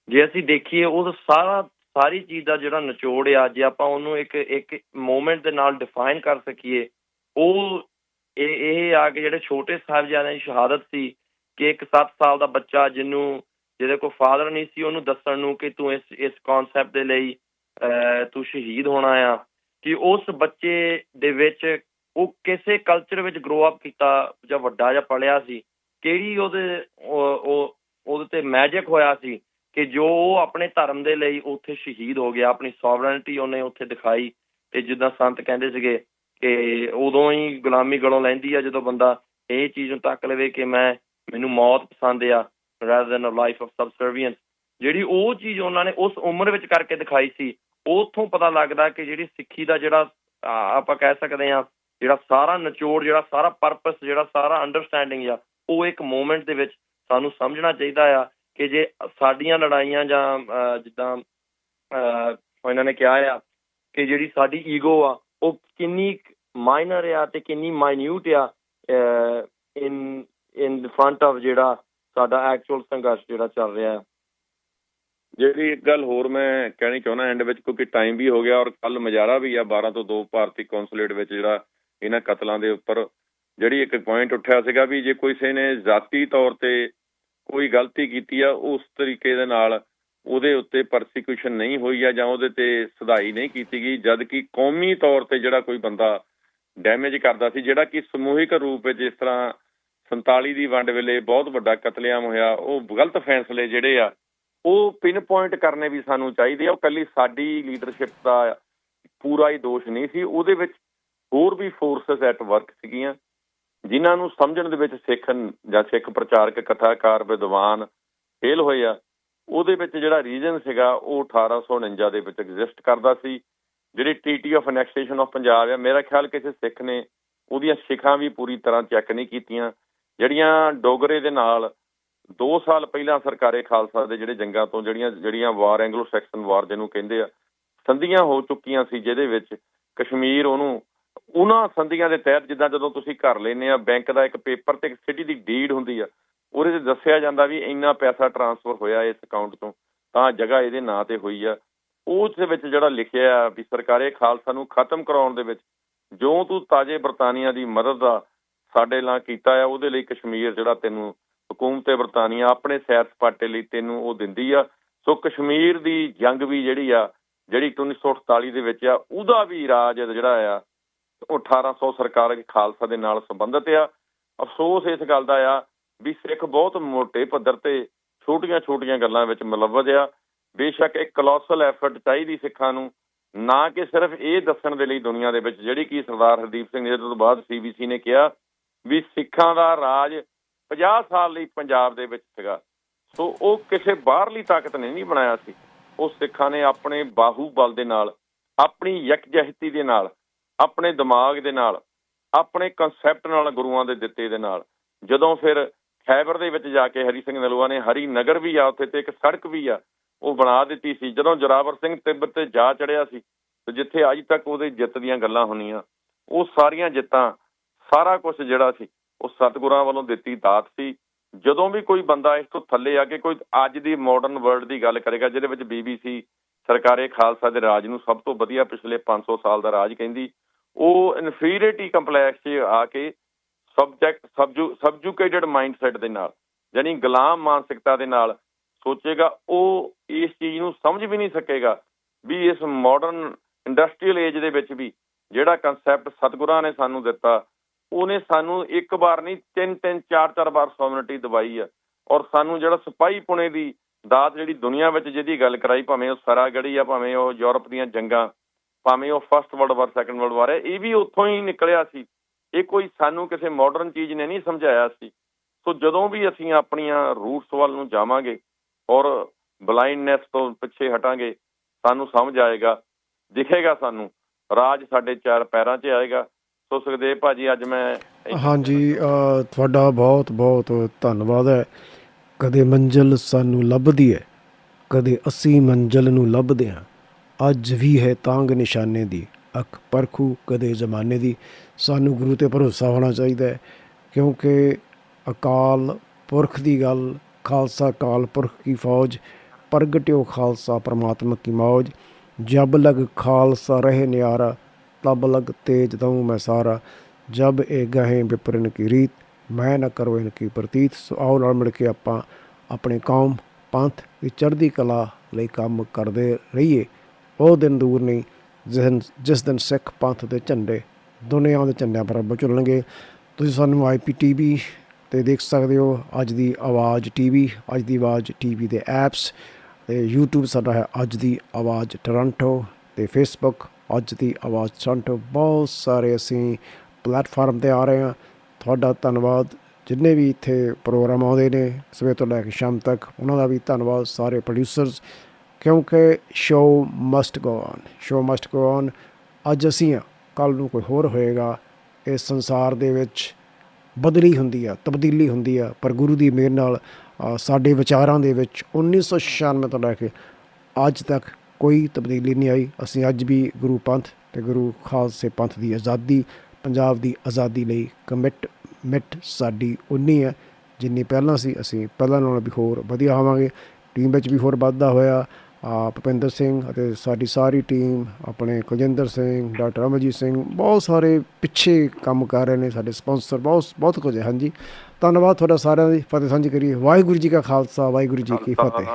ਜੇ ਅਸੀਂ ਦੇਖੀਏ ਉਹ ਸਾਰਾ, ਸਾਰੀ ਚੀਜ਼ ਦਾ ਜਿਹੜਾ ਨਿਚੋੜ ਆ, ਜੇ ਆਪਾਂ ਉਹਨੂੰ ਇੱਕ ਇੱਕ ਮੂਮੈਂਟ ਦੇ ਨਾਲ ਡਿਫਾਈਨ ਕਰ ਸਕੀਏ, ਉਹ ਇਹ ਇਹ ਆ ਕਿ ਜਿਹੜੇ ਛੋਟੇ ਸਾਹਿਬਜ਼ਾਦਿਆਂ ਦੀ ਸ਼ਹਾਦਤ ਸੀ ਕਿ ਇੱਕ 7 ਸਾਲ ਦਾ ਬੱਚਾ ਜਿਹਨੂੰ ਜਿਹਦੇ ਕੋਲ ਫਾਦਰ ਨਹੀਂ ਸੀ ਉਹਨੂੰ ਦੱਸਣ ਨੂੰ ਕਿ ਤੂੰ ਇਸ ਇਸ ਕਨਸੈਪਟ ਦੇ ਲਈ ਅਹ, ਤੂੰ ਸ਼ਹੀਦ ਹੋਣਾ ਆ। ਕਿ ਉਸ ਬੱਚੇ ਦੇ ਵਿੱਚ ਉਹ ਕਿਸੇ ਕਲਚਰ ਵਿੱਚ ਗਰੋ ਅਪ ਕੀਤਾ ਜਾਂ ਵੱਡਾ ਜਾਂ ਪੜਿਆ ਸੀ ਕਿਹੜੀ ਉਹਦੇ ਉਹ ਉਹਦੇ ਤੇ ਮੈਜਿਕ ਹੋਇਆ ਸੀ ਕਿ ਜੋ ਉਹ ਆਪਣੇ ਧਰਮ ਦੇ ਲਈ ਉੱਥੇ ਸ਼ਹੀਦ ਹੋ ਗਿਆ ਆਪਣੀ ਸੋਵਰਨਿਟੀ ਉਹਨੇ ਉੱਥੇ ਦਿਖਾਈ ਤੇ ਜਿੱਦਾਂ ਸੰਤ ਕਹਿੰਦੇ ਸੀਗੇ ਕਿ ਉਦੋਂ ਹੀ ਗੁਲਾਮੀ ਗਲੋਂ ਲੈਂਦੀ ਆ ਜਦੋਂ ਬੰਦਾ ਇਹ ਚੀਜ਼ ਨੂੰ ਤੱਕ ਲਵੇ ਕਿ ਮੈਂ ਮੈਨੂੰ ਮੌਤ ਪਸੰਦ ਆ। Rather than a life of subservience ਜਿਹੜੀ ਉਹ ਚੀਜ਼ ਉਹਨਾਂ ਨੇ ਉਸ ਉਮਰ ਵਿੱਚ ਕਰਕੇ ਦਿਖਾਈ ਸੀ, ਉਥੋਂ ਪਤਾ ਲੱਗਦਾ ਕਿ ਜਿਹੜੀ ਸਿੱਖੀ ਦਾ ਜਿਹੜਾ ਆਪਾਂ ਕਹਿ ਸਕਦੇ ਆ ਜਿਹੜਾ ਸਾਰਾ ਨਿਚੋੜ, ਜਿਹੜਾ ਸਾਰਾ ਪਰਪਸ ਜਿਹੜਾ ਸਾਰਾ ਅੰਡਰਸਟੈਂਡਿੰਗ ਆ, ਉਹ ਇੱਕ ਮੂਮੈਂਟ ਦੇ ਵਿੱਚ ਸਾਨੂੰ ਸਮਝਣਾ ਚਾਹੀਦਾ ਆ ਕਿ ਜੇ ਸਾਡੀਆਂ ਲੜਾਈਆਂ ਜਾਂ ਜਿੱਦਾਂ ਇਹਨਾਂ ਨੇ ਕਿਹਾ ਆ ਕਿ ਜਿਹੜੀ ਸਾਡੀ ਈਗੋ ਆ, ਉਹ ਕਿੰਨੀ ਮਾਈਨਰ ਆ ਤੇ ਕਿੰਨੀ ਮਾਈਨਿਊਟ ਆ ਇਨ ਇਨ ਫਰੰਟ ਆਫ ਜਿਹੜਾ ਸਾਡਾ ਐਕਚੁਅਲ ਸੰਘਰਸ਼ ਜਿਹੜਾ ਚੱਲ ਰਿਹਾ ਹੈ। ਜਿਹੜੀ ਇੱਕ ਗੱਲ ਹੋਰ ਮੈਂ ਕਹਿਣੀ ਚਾਹੁੰਦਾ ਐਂਡ ਵਿੱਚ, ਕਿਉਂਕਿ ਟਾਈਮ ਵੀ ਹੋ ਗਿਆ ਔਰ ਕੱਲ ਮਜਾਰਾ ਵੀ ਆ 12 ਤੋਂ 2 ਭਾਰਤੀ ਕੌਂਸੂਲੇਟ ਵਿੱਚ ਜਿਹੜਾ ਇਹਨਾਂ ਕਤਲਾਂ ਦੇ ਉੱਪਰ। ਜਿਹੜੀ ਇੱਕ ਪੁਆਇੰਟ ਉੱਠਿਆ ਸੀਗਾ ਵੀ ਜੇ ਕਿਸੇ ਨੇ ਜ਼ਾਤੀ ਤੌਰ ਤੇ ਕੋਈ ਗਲਤੀ ਕੀਤੀ ਆ, ਉਸ ਤਰੀਕੇ ਦੇ ਨਾਲ ਉਹਦੇ ਉੱਤੇ ਪਰਸੀਕਿਊਸ਼ਨ ਨਹੀਂ ਹੋਈ ਆ ਜਾਂ ਉਹਦੇ ਤੇ ਸਦਾਈ ਨਹੀਂ ਕੀਤੀ ਗਈ ਜਦ ਕਿ ਕੌਮੀ ਤੌਰ ਤੇ ਜਿਹੜਾ ਕੋਈ ਬੰਦਾ ਡੈਮੇਜ ਕਰਦਾ ਸੀ, ਜਿਹੜਾ ਕਿ ਸਮੂਹਿਕ ਰੂਪ ਵਿੱਚ ਇਸ ਤਰ੍ਹਾਂ 47 ਦੀ ਵੰਡ ਵੇਲੇ ਬਹੁਤ ਵੱਡਾ ਕਤਲੇਆਮ ਹੋਇਆ, ਉਹ ਗਲਤ ਫੈਸਲੇ ਜਿਹੜੇ ਆ, ਉਹ ਪਿਨ ਪੁਆਇੰਟ ਕਰਨੇ ਵੀ ਸਾਨੂੰ ਚਾਹੀਦੇ ਆ। ਉਹ ਕੱਲੀ ਸਾਡੀ ਲੀਡਰਸ਼ਿਪ ਦਾ ਪੂਰਾ ਹੀ ਦੋਸ਼ ਨਹੀਂ ਸੀ। ਉਹਦੇ ਵਿੱਚ ਹੋਰ ਵੀ ਫੋਰਸਸ ਐਟ ਵਰਕ ਸੀਗੀਆਂ, ਜਿਨ੍ਹਾਂ ਨੂੰ ਸਮਝਣ ਦੇ ਵਿੱਚ ਸਿੱਖ ਜਾਂ ਸਿੱਖ ਪ੍ਰਚਾਰਕ, ਕਥਾਕਾਰ, ਵਿਦਵਾਨ ਫੇਲ ਹੋਏ ਆ, ਉਹਦੇ ਵਿੱਚ ਜਿਹੜਾ ਰੀਜਨ ਸੀਗਾ, ਉਹ 1849 ਦੇ ਵਿੱਚ ਐਗਜ਼ਿਸਟ ਕਰਦਾ ਸੀ। ਜਿਹੜੀ treaty of annexation of Punjab ਆ, ਮੇਰਾ ਖਿਆਲ ਕਿਸੇ ਸਿੱਖ ਨੇ ਉਹਦੀਆਂ ਸਿੱਖਾਂ ਵੀ ਪੂਰੀ ਤਰ੍ਹਾਂ ਚੈੱਕ ਨਹੀਂ ਕੀਤੀਆਂ। ਜਿਹੜੀਆਂ ਡੋਗਰੇ ਦੇ ਨਾਲ 2 ਸਾਲ ਪਹਿਲਾਂ ਸਰਕਾਰੇ ਖਾਲਸਾ ਦੇ ਜਿਹੜੇ ਜੰਗਾਂ ਤੋਂ ਜਿਹੜੀਆਂ ਜਿਹੜੀਆਂ ਵਾਰ ਐਂਗਲੋ ਸੈਕਸਨ ਵਾਰ ਜਿਹਨੂੰ ਕਹਿੰਦੇ ਆ, ਸੰਧੀਆਂ ਹੋ ਚੁੱਕੀਆਂ ਸੀ ਜਿਹਦੇ ਵਿੱਚ ਕਸ਼ਮੀਰ ਉਹਨੂੰ, ਉਹਨਾਂ ਸੰਧੀਆਂ ਦੇ ਤਹਿਤ ਜਿੱਦਾਂ ਜਦੋਂ ਤੁਸੀਂ ਘਰ ਲੈਨੇ ਆ, ਬੈਂਕ ਦਾ ਇੱਕ ਪੇਪਰ ਤੇ ਇੱਕ ਸਿਟੀ ਦੀ ਡੀਡ ਹੁੰਦੀ ਆ, ਉਹਦੇ ਤੇ ਦੱਸਿਆ ਜਾਂਦਾ ਵੀ ਇੰਨਾ ਪੈਸਾ ਟਰਾਂਸਫਰ ਹੋਇਆ ਇਸ ਅਕਾਊਂਟ ਤੋਂ, ਤਾਂ ਜਗ੍ਹਾ ਇਹਦੇ ਨਾਂ ਤੇ ਹੋਈ ਆ। ਉਸ ਦੇ ਵਿੱਚ ਜਿਹੜਾ ਲਿਖਿਆ ਵੀ ਸਰਕਾਰੇ ਖਾਲਸਾ ਨੂੰ ਖਤਮ ਕਰਾਉਣ ਦੇ ਵਿੱਚ, ਜੋ ਤੂੰ ਤਾਜੇ ਬਰਤਾਨੀਆ ਦੀ ਮਦਦ ਦਾ ਸਾਡੇ ਨਾਲ ਕੀਤਾ ਆ, ਉਹਦੇ ਲਈ ਕਸ਼ਮੀਰ ਜਿਹੜਾ ਤੈਨੂੰ ਹਕੂਮਤ ਬਰਤਾਨੀਆ ਆਪਣੇ ਸੈਰ ਸਪਾਟੇ ਲਈ ਤੈਨੂੰ ਉਹ ਦਿੰਦੀ ਆ। ਸੋ ਕਸ਼ਮੀਰ ਦੀ ਜੰਗ ਵੀ ਜਿਹੜੀ ਆ, ਜਿਹੜੀ 1948 ਦੇ ਵਿੱਚ ਆ, ਉਹਦਾ ਵੀ ਰਾਜ ਜਿਹੜਾ ਆ, ਉਹ 1800 ਸਰਕਾਰ ਖਾਲਸਾ ਦੇ ਨਾਲ ਸੰਬੰਧਿਤ ਆ। ਅਫਸੋਸ ਇਸ ਗੱਲ ਦਾ ਆ ਵੀ ਸਿੱਖ ਬਹੁਤ ਮੋٹے ਪੱਧਰ ਤੇ ਛੋਟੀਆਂ-ਛੋਟੀਆਂ ਗੱਲਾਂ ਵਿੱਚ ਮਲਵਦ ਆ। ਬੇਸ਼ੱਕ ਇੱਕ ਕਲੋਸਲ ਐਫਰਟ ਚਾਹੀਦੀ ਸਿੱਖਾਂ ਨੂੰ, ਨਾ ਕਿ ਸਿਰਫ ਇਹ ਦੱਸਣ ਦੇ ਲਈ ਦੁਨੀਆ ਦੇ ਵਿੱਚ, ਜਿਹੜੀ ਕਿ ਸਰਦਾਰ ਹਰਦੀਪ ਸਿੰਘ ਜੀ ਤੋਂ ਬਾਅਦ ਸੀਬੀਸੀ ਨੇ ਕਿਹਾ ਵੀ ਸਿੱਖਾਂ ਦਾ ਰਾਜ 50 ਸਾਲ ਲਈ ਪੰਜਾਬ ਦੇ ਵਿੱਚ ਸੀਗਾ। ਸੋ ਉਹ ਕਿਸੇ ਬਾਹਰਲੀ ਤਾਕਤ ਨੇ ਨਹੀਂ ਬਣਾਇਆ ਸੀ। ਉਹ ਸਿੱਖਾਂ ਨੇ ਆਪਣੇ ਬਾਹੂ ਬਲ ਦੇ ਨਾਲ, ਆਪਣੀ ਯਕਜਹਿਤੀ ਦੇ ਨਾਲ, ਆਪਣੇ ਦਿਮਾਗ ਦੇ ਨਾਲ, ਆਪਣੇ ਕਨਸੈਪਟ ਨਾਲ ਗੁਰੂਆਂ ਦੇ ਦਿੱਤੇ ਦੇ ਨਾਲ, ਜਦੋਂ ਫਿਰ ਖੈਬਰ ਦੇ ਵਿੱਚ ਜਾ ਕੇ ਹਰੀ ਸਿੰਘ ਨਲੂਆ ਨੇ ਹਰੀ ਨਗਰ ਵੀ ਆ, ਉੱਥੇ ਤੇ ਇੱਕ ਸੜਕ ਵੀ ਆ, ਉਹ ਬਣਾ ਦਿੱਤੀ ਸੀ। ਜਦੋਂ ਜੋਰਾਵਰ ਸਿੰਘ ਤਿੱਬਤ ਤੇ ਜਾ ਚੜਿਆ ਸੀ, ਤੇ ਜਿੱਥੇ ਅੱਜ ਤੱਕ ਉਹਦੇ ਜਿੱਤ ਦੀਆਂ ਗੱਲਾਂ ਹੁੰਦੀਆਂ, ਉਹ ਸਾਰੀਆਂ ਜਿੱਤਾਂ ਸਾਰਾ ਕੁਝ ਜਿਹੜਾ ਸੀ, ਉਹ ਸਤਿਗੁਰਾਂ ਵੱਲੋਂ ਦਿੱਤੀ ਦਾਤ ਸੀ। ਜਦੋਂ ਵੀ ਕੋਈ ਬੰਦਾ ਇਸ ਤੋਂ ਥੱਲੇ ਆ ਕੇ ਕੋਈ ਅੱਜ ਦੀ ਮਾਡਰਨ ਵਰਲਡ ਦੀ ਗੱਲ ਕਰੇਗਾ, ਜਿਹਦੇ ਵਿੱਚ ਬੀਬੀਸੀ ਸਰਕਾਰੇ ਖਾਲਸਾ ਦੇ ਰਾਜ ਨੂੰ ਸਭ ਤੋਂ ਵਧੀਆ ਪਿਛਲੇ 500 ਸਾਲ ਦਾ ਰਾਜ ਕਹਿੰਦੀ, ਉਹ ਇਨਫੀਰੀਅਰਿਟੀ ਕੰਪਲੈਕਸ 'ਚ ਆ ਕੇ ਸਬਜੈਕਟ ਸਬਜੂ ਸਬਜੂਕੇਟਡ ਮਾਈਂਡਸੈਟ ਦੇ ਨਾਲ, ਯਾਨੀ ਗੁਲਾਮ ਮਾਨਸਿਕਤਾ ਦੇ ਨਾਲ ਸੋਚੇਗਾ, ਉਹ ਇਸ ਚੀਜ਼ ਨੂੰ ਸਮਝ ਵੀ ਨਹੀਂ ਸਕੇਗਾ ਵੀ ਇਸ ਮਾਡਰਨ ਇੰਡਸਟਰੀਅਲ ਏਜ ਦੇ ਵਿੱਚ ਵੀ ਜਿਹੜਾ ਕਨਸੈਪਟ ਸਤਿਗੁਰਾਂ ਨੇ ਸਾਨੂੰ ਦਿੱਤਾ ਉਹਨੇ ਸਾਨੂੰ ਇੱਕ ਵਾਰ ਨਹੀਂ, ਤਿੰਨ ਤਿੰਨ, ਚਾਰ ਚਾਰ ਵਾਰ ਸੋਵਰਨਟੀ ਦਵਾਈ ਆ। ਔਰ ਸਾਨੂੰ ਜਿਹੜਾ ਸਿਪਾਹੀ ਪੁਣੇ ਦੀ ਦਾਤ ਜਿਹੜੀ ਦੁਨੀਆ ਵਿੱਚ ਜਿਹਦੀ ਗੱਲ ਕਰਾਈ, ਭਾਵੇਂ ਉਹ ਸਰਾਗੜੀ ਆ, ਭਾਵੇਂ ਉਹ ਯੂਰਪ ਦੀਆਂ ਜੰਗਾਂ, ਭਾਵੇਂ ਉਹ first world war second world war ਹੈ ਇਹ ਵੀ ਉੱਥੋਂ ਹੀ ਨਿਕਲਿਆ ਸੀ। ਇਹ ਕੋਈ ਸਾਨੂੰ ਕਿਸੇ ਮਾਡਰਨ ਚੀਜ਼ ਨੇ ਨਹੀਂ ਸਮਝਾਇਆ ਸੀ। ਸੋ ਜਦੋਂ ਵੀ ਅਸੀਂ ਆਪਣੀਆਂ ਰੂਟਸ ਵੱਲ ਨੂੰ ਜਾਵਾਂਗੇ ਔਰ ਬਲਾਈਂਡਨੈਸ ਤੋਂ ਪਿੱਛੇ ਹਟਾਂਗੇ, ਸਾਨੂੰ ਸਮਝ ਆਏਗਾ, ਦਿਖੇਗਾ ਸਾਨੂੰ। ਰਾਜ ਸਾਡੇ ਚਾਰ ਪੈਰਾਂ 'ਚ ਆਏਗਾ ਸੋ ਸੁਖਦੇਵ ਭਾਜੀ, ਅੱਜ ਮੈਂ ਹਾਂਜੀ ਤੁਹਾਡਾ ਬਹੁਤ ਬਹੁਤ ਧੰਨਵਾਦ ਹੈ। ਕਦੇ ਮੰਜ਼ਲ ਸਾਨੂੰ ਲੱਭਦੀ ਹੈ, ਕਦੇ ਅਸੀਂ ਮੰਜ਼ਲ ਨੂੰ ਲੱਭਦੇ ਹਾਂ। ਅੱਜ ਵੀ ਹੈ ਤਾਂਗ ਨਿਸ਼ਾਨੇ ਦੀ, ਅੱਖ ਪਰਖੂ ਕਦੇ ਜ਼ਮਾਨੇ ਦੀ। ਸਾਨੂੰ ਗੁਰੂ ਤੇ ਭਰੋਸਾ ਹੋਣਾ ਚਾਹੀਦਾ ਹੈ, ਕਿਉਂਕਿ ਅਕਾਲ ਪੁਰਖ ਦੀ ਗੱਲ, ਖਾਲਸਾ ਅਕਾਲ ਪੁਰਖ ਕੀ ਫੌਜ, ਪ੍ਰਗਟਿਓ ਖਾਲਸਾ ਪ੍ਰਮਾਤਮਾ ਕੀ ਮੌਜ। ਜਬ ਲਗ ਖਾਲਸਾ ਰਹੇ ਨਿਆਰਾ ਤਬ ਲਗ ਤੇਜ ਦਊ ਮੈਂ ਸਾਰਾ। ਜਬ ਇਹ ਗਹੇ ਵਿਪਰਨ ਕੀ ਰੀਤ, ਮੈਂ ਨਾ ਕਰੋ ਇਨਕੀ ਪ੍ਰਤੀਤ। ਸੋ ਆਓ ਨਾਲ ਮਿਲ ਕੇ ਆਪਾਂ ਆਪਣੇ ਕੌਮ ਪੰਥ ਦੀ ਚੜ੍ਹਦੀ ਕਲਾ ਲਈ ਕੰਮ ਕਰਦੇ ਰਹੀਏ। ਉਹ ਦਿਨ ਦੂਰ ਨਹੀਂ, ਜਿਸ ਦਿਨ ਜਿਸ ਦਿਨ ਸਿੱਖ ਪੰਥ ਦੇ ਝੰਡੇ ਦੁਨੀਆ ਦੇ ਝੰਡਿਆਂ ਬਰਾਬਰ ਝੁੱਲਣਗੇ। ਤੁਸੀਂ ਸਾਨੂੰ ਆਈਪੀਟੀਵੀ ਤੇ ਦੇਖ ਸਕਦੇ ਹੋ। ਅੱਜ ਦੀ ਆਵਾਜ਼ ਟੀਵੀ, ਅੱਜ ਦੀ ਆਵਾਜ਼ ਟੀਵੀ ਦੇ ਐਪਸ ਤੇ YouTube ਸਾਡਾ ਹੈ ਅੱਜ ਦੀ ਆਵਾਜ਼ ਟੋਰਾਂਟੋ ਤੇ Facebook ਅੱਜ ਦੀ ਆਵਾਜ਼ ਟੋਰਾਂਟੋ ਬਹੁਤ ਸਾਰੇ ਅਸੀਂ ਪਲੇਟਫਾਰਮ ਤੇ ਆ ਰਹੇ ਹਾਂ। ਤੁਹਾਡਾ ਧੰਨਵਾਦ। ਜਿੰਨੇ ਵੀ ਇੱਥੇ ਪ੍ਰੋਗਰਾਮ ਆਉਂਦੇ ਨੇ, ਸਵੇਰ ਤੋਂ ਲੈ ਕੇ ਸ਼ਾਮ ਤੱਕ, ਉਹਨਾਂ ਦਾ ਵੀ ਧੰਨਵਾਦ ਸਾਰੇ ਪ੍ਰੋਡਿਊਸਰਸ ਕਿਉਂਕਿ show must go on show must go on ਅੱਜ ਅਸੀਂ ਕੱਲ ਨੂੰ ਕੋਈ ਹੋਰ ਹੋਏਗਾ, ਇਸ ਸੰਸਾਰ ਦੇ ਵਿੱਚ ਬਦਲੀ ਹੁੰਦੀ ਆ, ਤਬਦੀਲੀ ਹੁੰਦੀ ਆ, ਪਰ ਗੁਰੂ ਦੀ ਮਿਹਰ ਨਾਲ ਸਾਡੇ ਵਿਚਾਰਾਂ ਦੇ ਵਿੱਚ 1996 ਤੋਂ ਲੈ ਕੇ ਅੱਜ ਤੱਕ ਕੋਈ ਤਬਦੀਲੀ ਨਹੀਂ ਆਈ। ਅਸੀਂ ਅੱਜ ਵੀ ਗੁਰੂ ਪੰਥ ਤੇ ਗੁਰੂ ਖਾਲਸੇ ਪੰਥ ਦੀ ਆਜ਼ਾਦੀ ਪੰਜਾਬ ਦੀ ਆਜ਼ਾਦੀ ਲਈ ਕਮਿਟ ਮਿਟ ਸਾਡੀ ਉਨੀ ਹੈ ਜਿੰਨੀ ਪਹਿਲਾਂ ਸੀ। ਅਸੀਂ ਪਹਿਲਾਂ ਨਾਲੋਂ ਵੀ ਹੋਰ ਵਧੀਆ ਹੋਵਾਂਗੇ। ਟੀਮ ਵਿੱਚ ਵੀ ਹੋਰ ਵਾਧਾ ਹੋਇਆ। ਆ ਭੁਪਿੰਦਰ ਸਿੰਘ ਅਤੇ ਸਾਡੀ ਸਾਰੀ ਟੀਮ ਆਪਣੇ ਕੁਲਜਿੰਦਰ ਸਿੰਘ ਡਾਕਟਰ ਅਮਰਜੀਤ ਸਿੰਘ ਬਹੁਤ ਸਾਰੇ ਪਿੱਛੇ ਕੰਮ ਕਰ ਰਹੇ ਨੇ ਸਾਡੇ ਸਪਾਂਸਰ ਬਹੁਤ ਬਹੁਤ ਕੁਝ ਹੈ। ਹਾਂਜੀ। ਧੰਨਵਾਦ ਤੁਹਾਡਾ ਸਾਰਿਆਂ ਦੀ ਫਤਿਹ ਸਾਂਝੀ ਕਰੀਏ। ਵਾਹਿਗੁਰੂ ਜੀ ਕਾ ਖਾਲਸਾ ਵਾਹਿਗੁਰੂ ਜੀ ਕੀ ਫਤਿਹ।